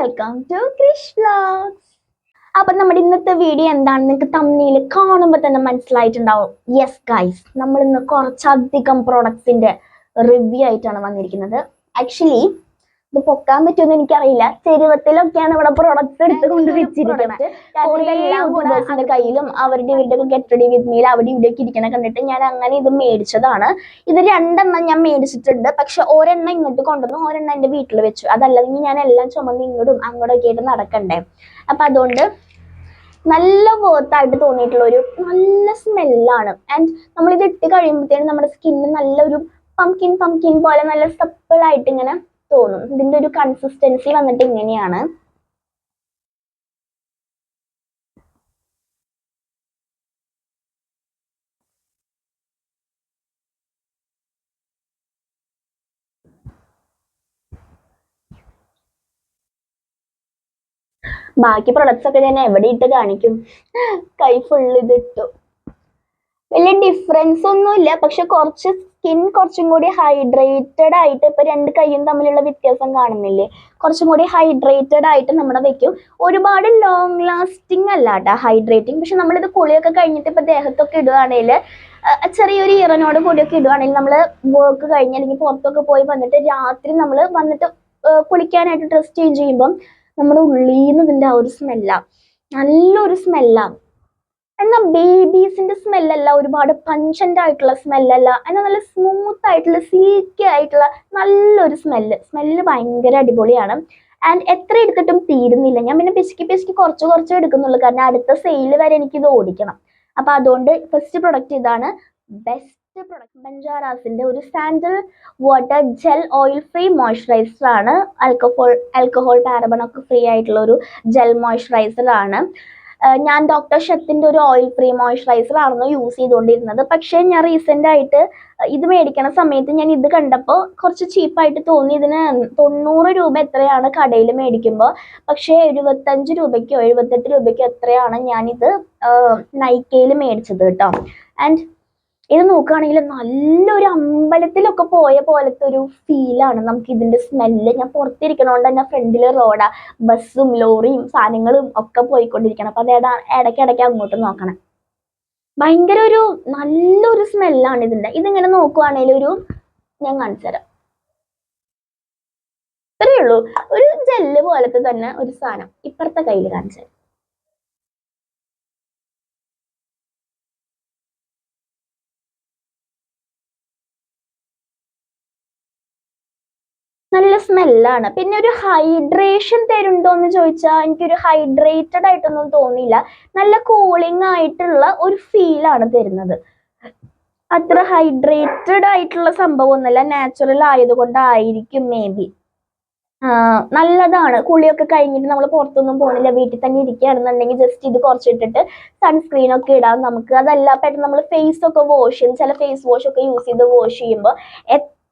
Welcome to Krish vlogs അപ്പൊ നമ്മുടെ ഇന്നത്തെ വീഡിയോ എന്താണ്? നിങ്ങൾക്ക് തമ്മിയിൽ കാണുമ്പോൾ തന്നെ മനസ്സിലായിട്ടുണ്ടാവും. യെസ് ഗൈസ് നമ്മൾ ഇന്ന് കുറച്ചധികം പ്രോഡക്ട്സിന്റെ റിവ്യൂ ആയിട്ടാണ് വന്നിരിക്കുന്നത്. ആക്ച്വലി ഇത് പൊക്കാൻ പറ്റുമെന്ന് എനിക്കറിയില്ല. ചെരുവത്തിലൊക്കെയാണ് ഇവിടെ പ്രോഡക്ട്സ് എടുത്ത് കൊണ്ട് വെച്ചിരിക്കുന്നത്. യൂട്യൂബേഴ്സിന്റെ കയ്യിലും അവരുടെ ഇവരുടെ റെഡി വിത്ത് മീൽ അവിടെ ഇവിടെയൊക്കെ ഇരിക്കണ കണ്ടിട്ട് ഞാൻ അങ്ങനെ ഇത് മേടിച്ചതാണ്. ഇത് രണ്ടെണ്ണം ഞാൻ മേടിച്ചിട്ടുണ്ട്. പക്ഷെ ഒരെണ്ണം ഇങ്ങോട്ട് കൊണ്ടുവന്നു ഒരെണ്ണം എന്റെ വീട്ടിൽ വെച്ചു. അതല്ലെങ്കിൽ ഞാൻ എല്ലാം ചുമന്ന് ഇങ്ങോട്ടും അങ്ങോട്ടൊക്കെ ആയിട്ട് നടക്കണ്ടേ. അപ്പൊ അതുകൊണ്ട് നല്ല വേർത്തായിട്ട് തോന്നിയിട്ടുള്ള ഒരു നല്ല സ്മെല്ലാണ് ആൻഡ് നമ്മൾ ഇത് ഇട്ട് കഴിയുമ്പോഴത്തേനും നമ്മുടെ സ്കിന്നിന് നല്ലൊരു പംകിൻ പംകിൻ പോലെ നല്ല സപ്പിളായിട്ട് ഇങ്ങനെ തോന്നും. ഇതിന്റെ ഒരു കൺസിസ്റ്റൻസി വന്നിട്ട് ഇങ്ങനെയാണ്. ബാക്കി പ്രൊഡക്ട്സ് ഒക്കെ ഞാൻ എവിടെ ഇട്ട് കാണിക്കും? കൈ ഫുള്ള് ഇതിട്ടു. വലിയ ഡിഫറൻസ് ഒന്നുമില്ല. പക്ഷെ കുറച്ച് സ്കിൻ കുറച്ചും കൂടി ഹൈഡ്രേറ്റഡ് ആയിട്ട് ഇപ്പൊ രണ്ട് കൈയും തമ്മിലുള്ള വ്യത്യാസം കാണുന്നില്ലേ? കുറച്ചും കൂടി ഹൈഡ്രേറ്റഡ് ആയിട്ട് നമ്മുടെ വെക്കും ഒരുപാട് ലോങ് ലാസ്റ്റിംഗ് അല്ല കേട്ടോ ഹൈഡ്രേറ്റിംഗ് പക്ഷെ നമ്മളിത് കുളിയൊക്കെ കഴിഞ്ഞിട്ട് ഇപ്പൊ ദേഹത്തൊക്കെ ഇടുകയാണെങ്കിൽ ചെറിയൊരു ഈറനോട് കൂടിയൊക്കെ ഇടുകയാണെങ്കിൽ നമ്മൾ വർക്ക് കഴിഞ്ഞ് അല്ലെങ്കിൽ പുറത്തൊക്കെ പോയി വന്നിട്ട് രാത്രി നമ്മൾ വന്നിട്ട് കുളിക്കാനായിട്ട് ഡ്രസ് ചേഞ്ച് ചെയ്യുമ്പം നമ്മുടെ ഉള്ളിൽ നിന്ന് ഇതിന്റെ ആ ഒരു സ്മെല്ലാണ് നല്ലൊരു സ്മെല്ലാണ് എന്നാൽ ബേബീസിന്റെ സ്മെല്ലല്ല ഒരുപാട് പഞ്ചന്റ് ആയിട്ടുള്ള സ്മെല്ലല്ല എന്നാൽ നല്ല സ്മൂത്ത് ആയിട്ടുള്ള സീക്കി ആയിട്ടുള്ള നല്ലൊരു സ്മെല്ല് സ്മെല്ല് ഭയങ്കര അടിപൊളിയാണ്. ആൻഡ് എത്ര എടുത്തിട്ടും തീരുന്നില്ല. ഞാൻ പിന്നെ പിശുക്കി പിശുക്കി കുറച്ച് കുറച്ച് എടുക്കുന്നുള്ളൂ. കാരണം അടുത്ത സെയിൽ വരെ എനിക്ക് ഇത് ഓടിക്കണം. അപ്പൊ അതുകൊണ്ട് ഫസ്റ്റ് പ്രൊഡക്റ്റ് ഇതാണ് ബെസ്റ്റ് പ്രൊഡക്റ്റ് ബഞ്ചാറാസിന്റെ ഒരു sandal water gel oil free moisturiser ആണ്. ആൽക്കഹോൾ ആൽക്കഹോൾ പാരബണൊക്കെ ഫ്രീ ആയിട്ടുള്ള ഒരു ജെൽ മോയ്സ്ചറൈസർ ആണ്. ഞാൻ ഡോക്ടർ ഷത്തിന്റെ ഒരു ഓയിൽ ഫ്രീ മോയ്സ്ചറൈസർ ആയിരുന്നു യൂസ് ചെയ്തുകൊണ്ടിരുന്നത്. പക്ഷേ ഞാൻ റീസെന്റ് ആയിട്ട് ഇത് മേടിക്കണ സമയത്ത് ഞാൻ ഇത് കണ്ടപ്പോൾ കുറച്ച് ചീപ്പായിട്ട് തോന്നി. ഇതിന് തൊണ്ണൂറ് രൂപ എത്രയാണ് കടയിൽ മേടിക്കുമ്പോൾ പക്ഷേ എഴുപത്തഞ്ച് രൂപയ്ക്കോ എഴുപത്തെട്ട് രൂപയ്ക്കോ എത്രയാണ് ഞാനിത് നൈക്കയിൽ മേടിച്ചത് കേട്ടോ. ആൻഡ് ഇത് നോക്കുകയാണെങ്കിൽ നല്ലൊരു അമ്പലത്തിലൊക്കെ പോയ പോലത്തെ ഒരു ഫീലാണ് നമുക്ക് ഇതിന്റെ സ്മെല്ല് ഞാൻ പുറത്തിരിക്കണോണ്ട് തന്നെ ഫ്രണ്ടിൽ റോഡാ. ബസ്സും ലോറിയും സാധനങ്ങളും ഒക്കെ പോയിക്കൊണ്ടിരിക്കണം. അപ്പൊ അതേടാ ഇടയ്ക്കിടയ്ക്ക് അങ്ങോട്ട് നോക്കണം. ഭയങ്കര ഒരു നല്ലൊരു സ്മെല്ലാണ് ഇതിന്റെ. ഇതിങ്ങനെ നോക്കുവാണെങ്കിൽ ഒരു ഞാൻ കാണിച്ചു തരാം. ഇത്രയേ ഉള്ളൂ. ഒരു ജെല്ല് പോലത്തെ തന്നെ ഒരു സാധനം. ഇപ്പുറത്തെ കയ്യിൽ കാണിച്ചു തരാം. നല്ല സ്മെല്ലാണ് പിന്നെ ഒരു ഹൈഡ്രേഷൻ തരുന്നുണ്ടോ എന്ന് ചോദിച്ചാൽ എനിക്കൊരു ഹൈഡ്രേറ്റഡ് ആയിട്ടൊന്നും തോന്നിയില്ല. നല്ല കൂളിംഗ് ആയിട്ടുള്ള ഒരു ഫീലാണ് തരുന്നത്. അത്ര ഹൈഡ്രേറ്റഡ് ആയിട്ടുള്ള സംഭവം ഒന്നല്ല നാച്ചുറൽ ആയതുകൊണ്ടായിരിക്കും മേ ബി നല്ലതാണ്. കുളിയൊക്കെ കഴിഞ്ഞിട്ട് നമ്മൾ പുറത്തൊന്നും പോകുന്നില്ല. വീട്ടിൽ തന്നെ ഇരിക്കുകയാണെന്നുണ്ടെങ്കിൽ ജസ്റ്റ് ഇത് കുറച്ചിട്ടിട്ട് സൺസ്ക്രീൻ ഒക്കെ ഇടാം നമുക്ക്. അതല്ല പെട്ടെന്ന് നമ്മൾ ഫേസ് ഒക്കെ വാഷ് ചെയ്യും. ചില ഫേസ് വാഷ് ഒക്കെ യൂസ് ചെയ്ത് വാഷ് ചെയ്യുമ്പോൾ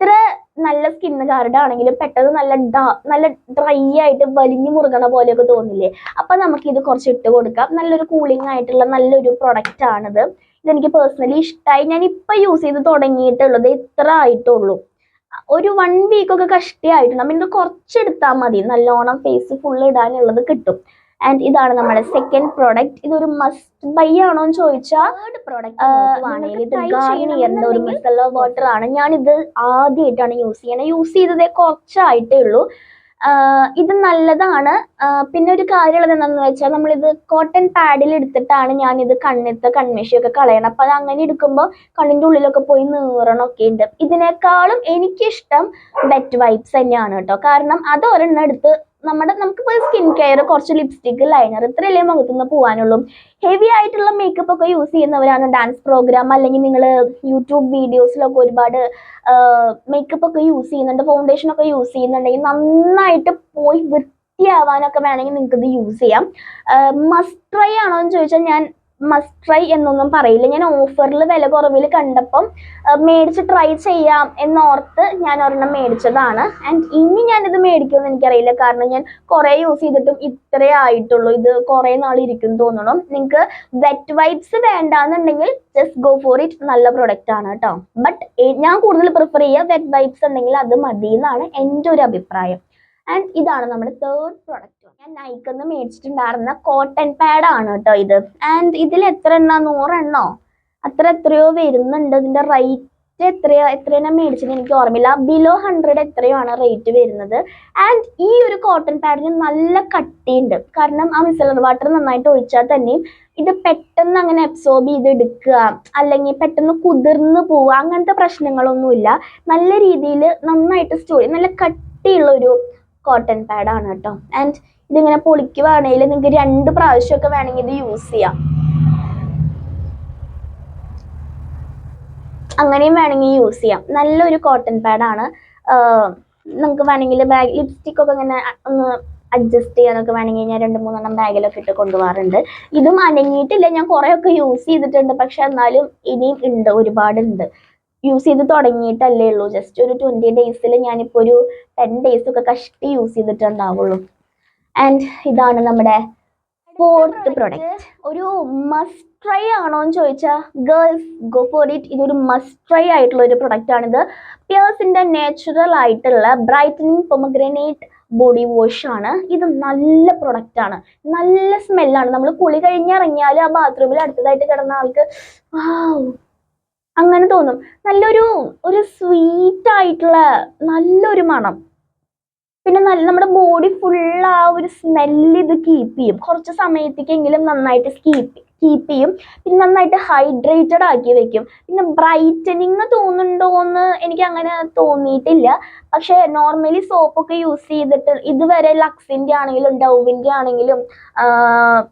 എത്ര നല്ല സ്കിന്നുകാരുടെ ആണെങ്കിലും പെട്ടെന്ന് നല്ല ഡാ- നല്ല ഡ്രൈ ആയിട്ട് വലിഞ്ഞു മുറുകണ പോലെയൊക്കെ തോന്നില്ലേ? അപ്പൊ നമുക്ക് ഇത് കുറച്ച് ഇട്ട് കൊടുക്കാം. നല്ലൊരു കൂളിംഗ് ആയിട്ടുള്ള നല്ലൊരു പ്രൊഡക്റ്റ് ആണിത്. ഇതെനിക്ക് പേഴ്സണലി ഇഷ്ടമായി ഞാൻ ഇപ്പൊ യൂസ് ചെയ്ത് തുടങ്ങിയിട്ടുള്ളത് ഇത്ര ആയിട്ടുള്ളൂ. ഒരു വൺ വീക്ക് ഒക്കെ കഷ്ടിയായിട്ടുണ്ട് അപ്പം ഇത് കുറച്ചെടുത്താൽ മതി. നല്ലോണം ഫേസ് ഫുൾ ഇടാനുള്ളത് കിട്ടും. ആൻഡ് ഇതാണ് നമ്മുടെ സെക്കൻഡ് പ്രോഡക്റ്റ് ഇതൊരു മസ്റ്റ് ബൈ ആണോ എന്ന് ചോദിച്ചാൽ പ്രോഡക്റ്റ് ഇത് ഗാർണിയറിന്റെ ഒരു മിസല വാട്ടർ ആണ്. ഞാൻ ഇത് ആദ്യമായിട്ടാണ് യൂസ് ചെയ്യണത് യൂസ് ചെയ്തത് കുറച്ചായിട്ടേ ഉള്ളൂ. ഇത് നല്ലതാണ്. പിന്നെ ഒരു കാര്യമുള്ളത് എന്താണെന്ന് വെച്ചാൽ നമ്മളിത് കോട്ടൺ പാഡിൽ എടുത്തിട്ടാണ് ഞാൻ ഇത് കണ്ണിത്തെ കൺമേശയൊക്കെ കളയണം. അപ്പൊ അത് അങ്ങനെ എടുക്കുമ്പോൾ കണ്ണിന്റെ ഉള്ളിലൊക്കെ പോയി നീറണമൊക്കെ ഉണ്ട്. ഇതിനേക്കാളും എനിക്കിഷ്ടം ബെറ്റ് വൈപ്സ് തന്നെയാണ് കേട്ടോ. കാരണം അത് ഒരെണ്ണം എടുത്ത് നമ്മുടെ നമുക്ക് ഇപ്പോൾ സ്കിൻ കെയർ കുറച്ച് ലിപ്സ്റ്റിക് ലൈനർ ഇത്രയല്ലേ മുഖത്തുനിന്ന് പോകാനുള്ളൂ ഹെവി ആയിട്ടുള്ള മേക്കപ്പ് ഒക്കെ യൂസ് ചെയ്യുന്നവരാണ് ഡാൻസ് പ്രോഗ്രാം അല്ലെങ്കിൽ നിങ്ങൾ യൂട്യൂബ് വീഡിയോസിലൊക്കെ ഒരുപാട് മേക്കപ്പ് ഒക്കെ യൂസ് ചെയ്യുന്നുണ്ട് ഫൗണ്ടേഷൻ ഒക്കെ യൂസ് ചെയ്യുന്നുണ്ടെങ്കിൽ നന്നായിട്ട് പോയി വൃത്തിയാവാനൊക്കെ വേണമെങ്കിൽ നിങ്ങൾക്ക് ഇത് യൂസ് ചെയ്യാം മസ്റ്റ് ട്രൈ ആണോ എന്ന് ചോദിച്ചാൽ ഞാൻ മസ്റ്റ് ട്രൈ എന്നൊന്നും പറയില്ല. ഞാൻ ഓഫറിൽ വില കുറവിൽ കണ്ടപ്പം മേടിച്ച് ട്രൈ ചെയ്യാം എന്നോർത്ത് ഞാൻ ഒരെണ്ണം മേടിച്ചതാണ്. ആൻഡ് ഇനി ഞാനിത് മേടിക്കുമെന്ന് എനിക്കറിയില്ല. കാരണം ഞാൻ കുറേ യൂസ് ചെയ്തിട്ടും ഇത്രേ ആയിട്ടുള്ളൂ. ഇത് കുറേ നാൾ ഇരിക്കും തോന്നണം. നിങ്ങൾക്ക് വെറ്റ് വൈപ്സ് വേണ്ടാന്നുണ്ടെങ്കിൽ ജസ്റ്റ് ഗോ ഫോർ ഇറ്റ് നല്ല പ്രൊഡക്റ്റ് ആണ് കേട്ടോ ബട്ട് ഞാൻ കൂടുതൽ പ്രിഫർ ചെയ്യുക വെറ്റ് വൈപ്സ് ഉണ്ടെങ്കിൽ അത് മതി എന്നാണ് എന്റെ ഒരു അഭിപ്രായം. ആൻഡ് ഇതാണ് നമ്മുടെ തേർഡ് പ്രൊഡക്റ്റ് ഞാൻ നൈക്കെന്ന് മേടിച്ചിട്ടുണ്ടായിരുന്ന കോട്ടൺ പാഡ് ആണ് കേട്ടോ ഇത്. ആൻഡ് ഇതിൽ എത്ര എണ്ണ? നൂറെണ്ണോ അത്ര എത്രയോ വരുന്നുണ്ട്. ഇതിന്റെ റേറ്റ് എത്രയോ? എത്രയാണ് മേടിച്ചത് എനിക്ക് ഓർമ്മയില്ല. ബിലോ ഹൺഡ്രഡ് എത്രയോ ആണ് റേറ്റ് വരുന്നത്? ആൻഡ് ഈ ഒരു കോട്ടൺ പാഡിന് നല്ല കട്ടിയുണ്ട്. കാരണം ആ മിസലർ വാട്ടർ നന്നായിട്ട് ഒഴിച്ചാൽ തന്നെയും ഇത് പെട്ടെന്ന് അങ്ങനെ അബ്സോർബ് ചെയ്ത് എടുക്കുക അല്ലെങ്കിൽ പെട്ടെന്ന് കുതിർന്ന് പോവുക അങ്ങനത്തെ പ്രശ്നങ്ങളൊന്നുമില്ല. നല്ല രീതിയിൽ നന്നായിട്ട് സ്റ്റോറി നല്ല കട്ടിയുള്ള ഒരു കോട്ടൺ പാഡാണ് കേട്ടോ. ആൻഡ് ഇതിങ്ങനെ പൊളിക്കുവാണെങ്കിൽ നിങ്ങൾക്ക് രണ്ട് പ്രാവശ്യമൊക്കെ വേണമെങ്കിൽ ഇത് യൂസ് ചെയ്യാം. അങ്ങനെയും വേണമെങ്കിൽ യൂസ് ചെയ്യാം. നല്ലൊരു കോട്ടൺ പാഡാണ് നമുക്ക് വേണമെങ്കിൽ ബാഗ് ലിപ്സ്റ്റിക് ഒക്കെ ഇങ്ങനെ ഒന്ന് അഡ്ജസ്റ്റ് ചെയ്യാനൊക്കെ വേണമെങ്കിൽ ഞാൻ രണ്ട് മൂന്നെണ്ണം ബാഗിലൊക്കെ ഇട്ട് കൊണ്ടുപോകാറുണ്ട്. ഇതും അനങ്ങിയിട്ടില്ല. ഞാൻ കുറേയൊക്കെ യൂസ് ചെയ്തിട്ടുണ്ട്. പക്ഷെ എന്നാലും ഇനിയും ഉണ്ട്. ഒരുപാടുണ്ട്. യൂസ് ചെയ്ത് തുടങ്ങിയിട്ടല്ലേ ഉള്ളൂ. ജസ്റ്റ് ഒരു ട്വന്റി ഡേയ്സിൽ ഞാനിപ്പോൾ ഒരു ടെൻ ഡേയ്സ് ഒക്കെ കഷ്ടി യൂസ് ചെയ്തിട്ടുണ്ടാവുള്ളൂ. ആൻഡ് ഇതാണ് നമ്മുടെ ഫോർത്ത് പ്രൊഡക്റ്റ് ഒരു മസ്റ്റ് ട്രൈ ആണോ എന്ന് ചോദിച്ചാൽ ഗേൾസ് ഗോ ഫോർ ഇറ്റ് ഇതൊരു മസ്റ്റ് ട്രൈ ആയിട്ടുള്ള ഒരു പ്രൊഡക്റ്റ് ആണിത്. പിയേഴ്സിന്റെ നാച്ചുറൽ ആയിട്ടുള്ള ബ്രൈറ്റനിങ് പൊമഗ്രനേറ്റ് ബോഡി വാഷ് ആണ്. ഇത് നല്ല പ്രൊഡക്റ്റ് ആണ്. നല്ല സ്മെല്ലാണ് നമ്മൾ കുളി കഴിഞ്ഞിറങ്ങിയാൽ ആ ബാത്റൂമിൽ അടുത്തതായിട്ട് കിടന്ന ആൾക്ക് വാവ് അങ്ങനെ തോന്നും. നല്ലൊരു ഒരു സ്വീറ്റ് ആയിട്ടുള്ള നല്ലൊരു മണം. പിന്നെ നല്ല നമ്മുടെ ബോഡി ഫുൾ ആ ഒരു സ്മെല്ല് ഇത് കീപ്പ് ചെയ്യും. കുറച്ച് സമയത്തേക്കെങ്കിലും നന്നായിട്ട് കീപ്പ് കീപ്പ് ചെയ്യും. പിന്നെ നന്നായിട്ട് ഹൈഡ്രേറ്റഡ് ആക്കി വെക്കും. പിന്നെ ബ്രൈറ്റനിങ് തോന്നുന്നുണ്ടോ എന്ന് എനിക്ക് അങ്ങനെ തോന്നിയിട്ടില്ല. പക്ഷെ നോർമലി സോപ്പൊക്കെ യൂസ് ചെയ്തിട്ട് ഇതുവരെ ലക്സിന്റെ ആണെങ്കിലും ഡൗവിന്റെ ആണെങ്കിലും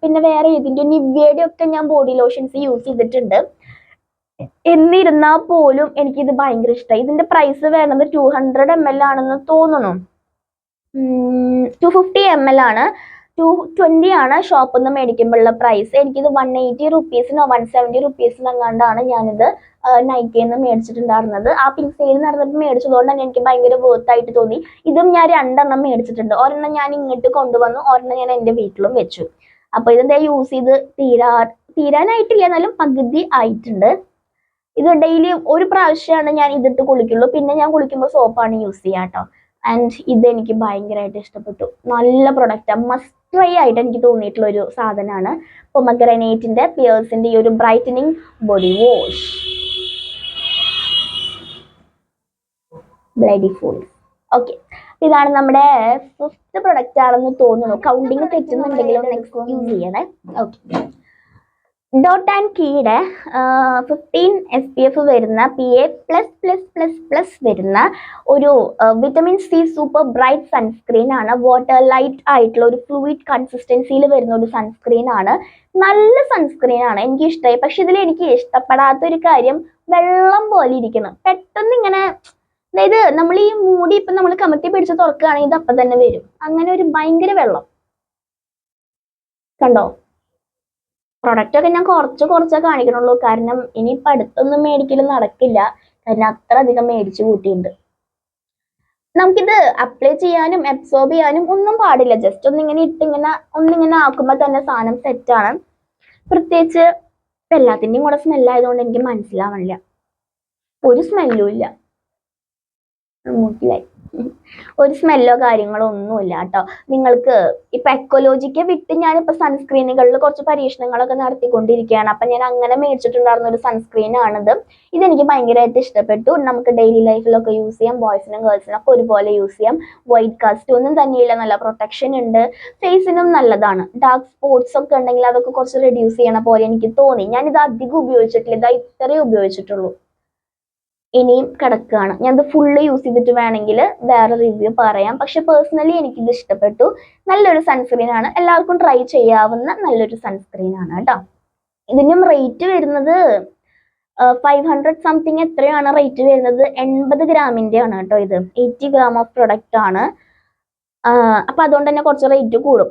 പിന്നെ വേറെ ഏതിന്റെ നിവ്യയുടെ ഒക്കെ ഞാൻ ബോഡി ലോഷൻസ് യൂസ് ചെയ്തിട്ടുണ്ട്. എന്നിരുന്നാൽ പോലും എനിക്കിത് ഭയങ്കര ഇഷ്ടമായി ഇതിന്റെ പ്രൈസ് വരുന്നത് ടു ഹൺഡ്രഡ് എം എൽ ആണെന്ന് തോന്നുന്നു. ടു ഫിഫ്റ്റി എം എൽ ആണ്. ടു ട്വന്റി ആണ് ഷോപ്പിൽ നിന്ന് മേടിക്കുമ്പോഴുള്ള പ്രൈസ് എനിക്കിത് വൺ എയ്റ്റി റുപ്പീസിനോ വൺ സെവന്റി റുപ്പീസിനോ എങ്ങാണ്ടാണ് ഞാനിത് നൈക്കിൽ നിന്ന് മേടിച്ചിട്ടുണ്ടായിരുന്നത്. ആ പിങ്ക് സെയിൽ നടന്നിട്ട് മേടിച്ചതുകൊണ്ട് തന്നെ എനിക്ക് ഭയങ്കര ആയിട്ട് തോന്നി. ഇതും ഞാൻ രണ്ടെണ്ണം മേടിച്ചിട്ടുണ്ട്. ഒരെണ്ണം ഞാൻ ഇങ്ങോട്ട് കൊണ്ടുവന്നു ഒരെണ്ണം ഞാൻ എന്റെ വീട്ടിലും വെച്ചു. അപ്പോൾ ഇതെന്താ യൂസ് ചെയ്ത് തീരാ തീരാനായിട്ടില്ല എന്നാലും പകുതി ആയിട്ടുണ്ട്. ഇത് ഡെയിലി ഒരു പ്രാവശ്യമാണ് ഞാൻ ഇതിട്ട് കുളിക്കുള്ളൂ. പിന്നെ ഞാൻ കുളിക്കുമ്പോൾ സോപ്പാണ് യൂസ് ചെയ്യുക കേട്ടോ ആൻഡ് ഇത് എനിക്ക് ഭയങ്കരമായിട്ട് ഇഷ്ടപ്പെട്ടു. നല്ല പ്രൊഡക്റ്റാണ് മസ്റ്റ് ട്രൈ ആയിട്ട് എനിക്ക് തോന്നിയിട്ടുള്ള ഒരു സാധനമാണ് പൊമഗ്രനേറ്റിന്റെ പിയേഴ്സിന്റെ ഈ ഒരു brightening body wash bloody full okay ഇതാണ് നമ്മുടെ ഫിഫ്ത്ത് പ്രൊഡക്റ്റ് ആണെന്ന് തോന്നുന്നു. കൗണ്ടിങ് തെറ്റുന്നുണ്ടെങ്കിലും യൂസ് ചെയ്യണേ. ഓക്കെ ഡോട്ട് ആൻഡ് കീയുടെ ഫിഫ്റ്റീൻ എസ് പി എഫ് വരുന്ന P A plus plus plus plus വരുന്ന ഒരു vitamin C super bright sunscreen ആണ്. വാട്ടർ ലൈറ്റ് ആയിട്ടുള്ള ഒരു ഫ്ലൂയിഡ് കൺസിസ്റ്റൻസിയിൽ വരുന്ന ഒരു സൺസ്ക്രീൻ ആണ്. നല്ല സൺസ്ക്രീൻ ആണ് എനിക്ക് ഇഷ്ടമായി പക്ഷെ ഇതിൽ എനിക്ക് ഇഷ്ടപ്പെടാത്ത ഒരു കാര്യം വെള്ളം പോലെ ഇരിക്കണം. പെട്ടെന്ന് ഇങ്ങനെ അതായത് നമ്മൾ ഈ മൂടി ഇപ്പം നമ്മൾ കമത്തി പിടിച്ച് തുറക്കുകയാണെങ്കിൽ ഇത് അപ്പം തന്നെ വരും. അങ്ങനെ ഒരു ഭയങ്കര വെള്ളം. കണ്ടോ? പ്രൊഡക്റ്റ് ഒക്കെ ഞാൻ കുറച്ച് കുറച്ചേ കാണിക്കണുള്ളൂ. കാരണം ഇനി ഇനിയിപ്പോൾ അടുത്തൊന്നും മേടിക്കലും നടക്കില്ല. കാരണം അത്ര അധികം മേടിച്ചു കൂട്ടിയിട്ടുണ്ട് നമുക്കിത് അപ്ലൈ ചെയ്യാനും അബ്സോർബ് ചെയ്യാനും ഒന്നും പാടില്ല. ജസ്റ്റ് ഒന്നിങ്ങനെ ഇട്ടിങ്ങനെ ഒന്നിങ്ങനെ ആക്കുമ്പോൾ തന്നെ സാധനം സെറ്റാണ് പ്രത്യേകിച്ച് ഇപ്പം എല്ലാത്തിന്റെയും കൂടെ സ്മെല്ലായതുകൊണ്ട് എനിക്ക് മനസ്സിലാവണില്ല. ഒരു സ്മെല്ലും ഇല്ല. മൂക്കിലായി ഒരു സ്മെല്ലോ കാര്യങ്ങളോ ഒന്നുമില്ല കേട്ടോ. നിങ്ങൾക്ക് ഇപ്പൊ എക്കോലോജിക്ക് വിട്ട് ഞാനിപ്പോ സൺസ്ക്രീനുകളിൽ കുറച്ച് പരീക്ഷണങ്ങളൊക്കെ നടത്തിക്കൊണ്ടിരിക്കുകയാണ്. അപ്പൊ ഞാൻ അങ്ങനെ മേടിച്ചിട്ടുണ്ടായിരുന്ന ഒരു സൺസ്ക്രീൻ ആണിത്. ഇതെനിക്ക് ഭയങ്കരമായിട്ട് ഇഷ്ടപ്പെട്ടു. നമുക്ക് ഡെയിലി ലൈഫിലൊക്കെ യൂസ് ചെയ്യാം. ബോയ്സിനും ഗേൾസിനും ഒക്കെ ഒരുപോലെ യൂസ് ചെയ്യാം. വൈറ്റ് കാസ്റ്റ് ഒന്നും തന്നെയില്ല. നല്ല പ്രൊട്ടക്ഷൻ ഉണ്ട്. ഫേസിനും നല്ലതാണ്. ഡാർക്ക് സ്പോട്ട്സ് ഒക്കെ ഉണ്ടെങ്കിൽ അതൊക്കെ കുറച്ച് റെഡ്യൂസ് ചെയ്യണ പോലെ എനിക്ക് തോന്നി. ഞാനിത് അധികം ഉപയോഗിച്ചിട്ടില്ല. ഇതാ ഇത്രയേ ഉപയോഗിച്ചിട്ടുള്ളൂ. ഇനിയും കിടക്കുകയാണ് ഞാനത് ഫുള്ള് യൂസ് ചെയ്തിട്ട് വേണമെങ്കിൽ വേറെ റിവ്യൂ പറയാം. പക്ഷെ പേഴ്സണലി എനിക്കിത് ഇഷ്ടപ്പെട്ടു. നല്ലൊരു സൺസ്ക്രീൻ ആണ്. എല്ലാവർക്കും ട്രൈ ചെയ്യാവുന്ന നല്ലൊരു സൺസ്ക്രീൻ ആണ് കേട്ടോ. ഇതിനും റേറ്റ് വരുന്നത് ഫൈവ് ഹൺഡ്രഡ് സംതിങ് എത്രയാണ്? റേറ്റ് വരുന്നത് എൺപത് ഗ്രാമിന്റെ ആണ് കേട്ടോ ഇത്. എയ്റ്റി ഗ്രാം ഓഫ് പ്രൊഡക്റ്റ് ആണ്. അപ്പം അതുകൊണ്ട് തന്നെ കുറച്ച് റേറ്റ് കൂടും.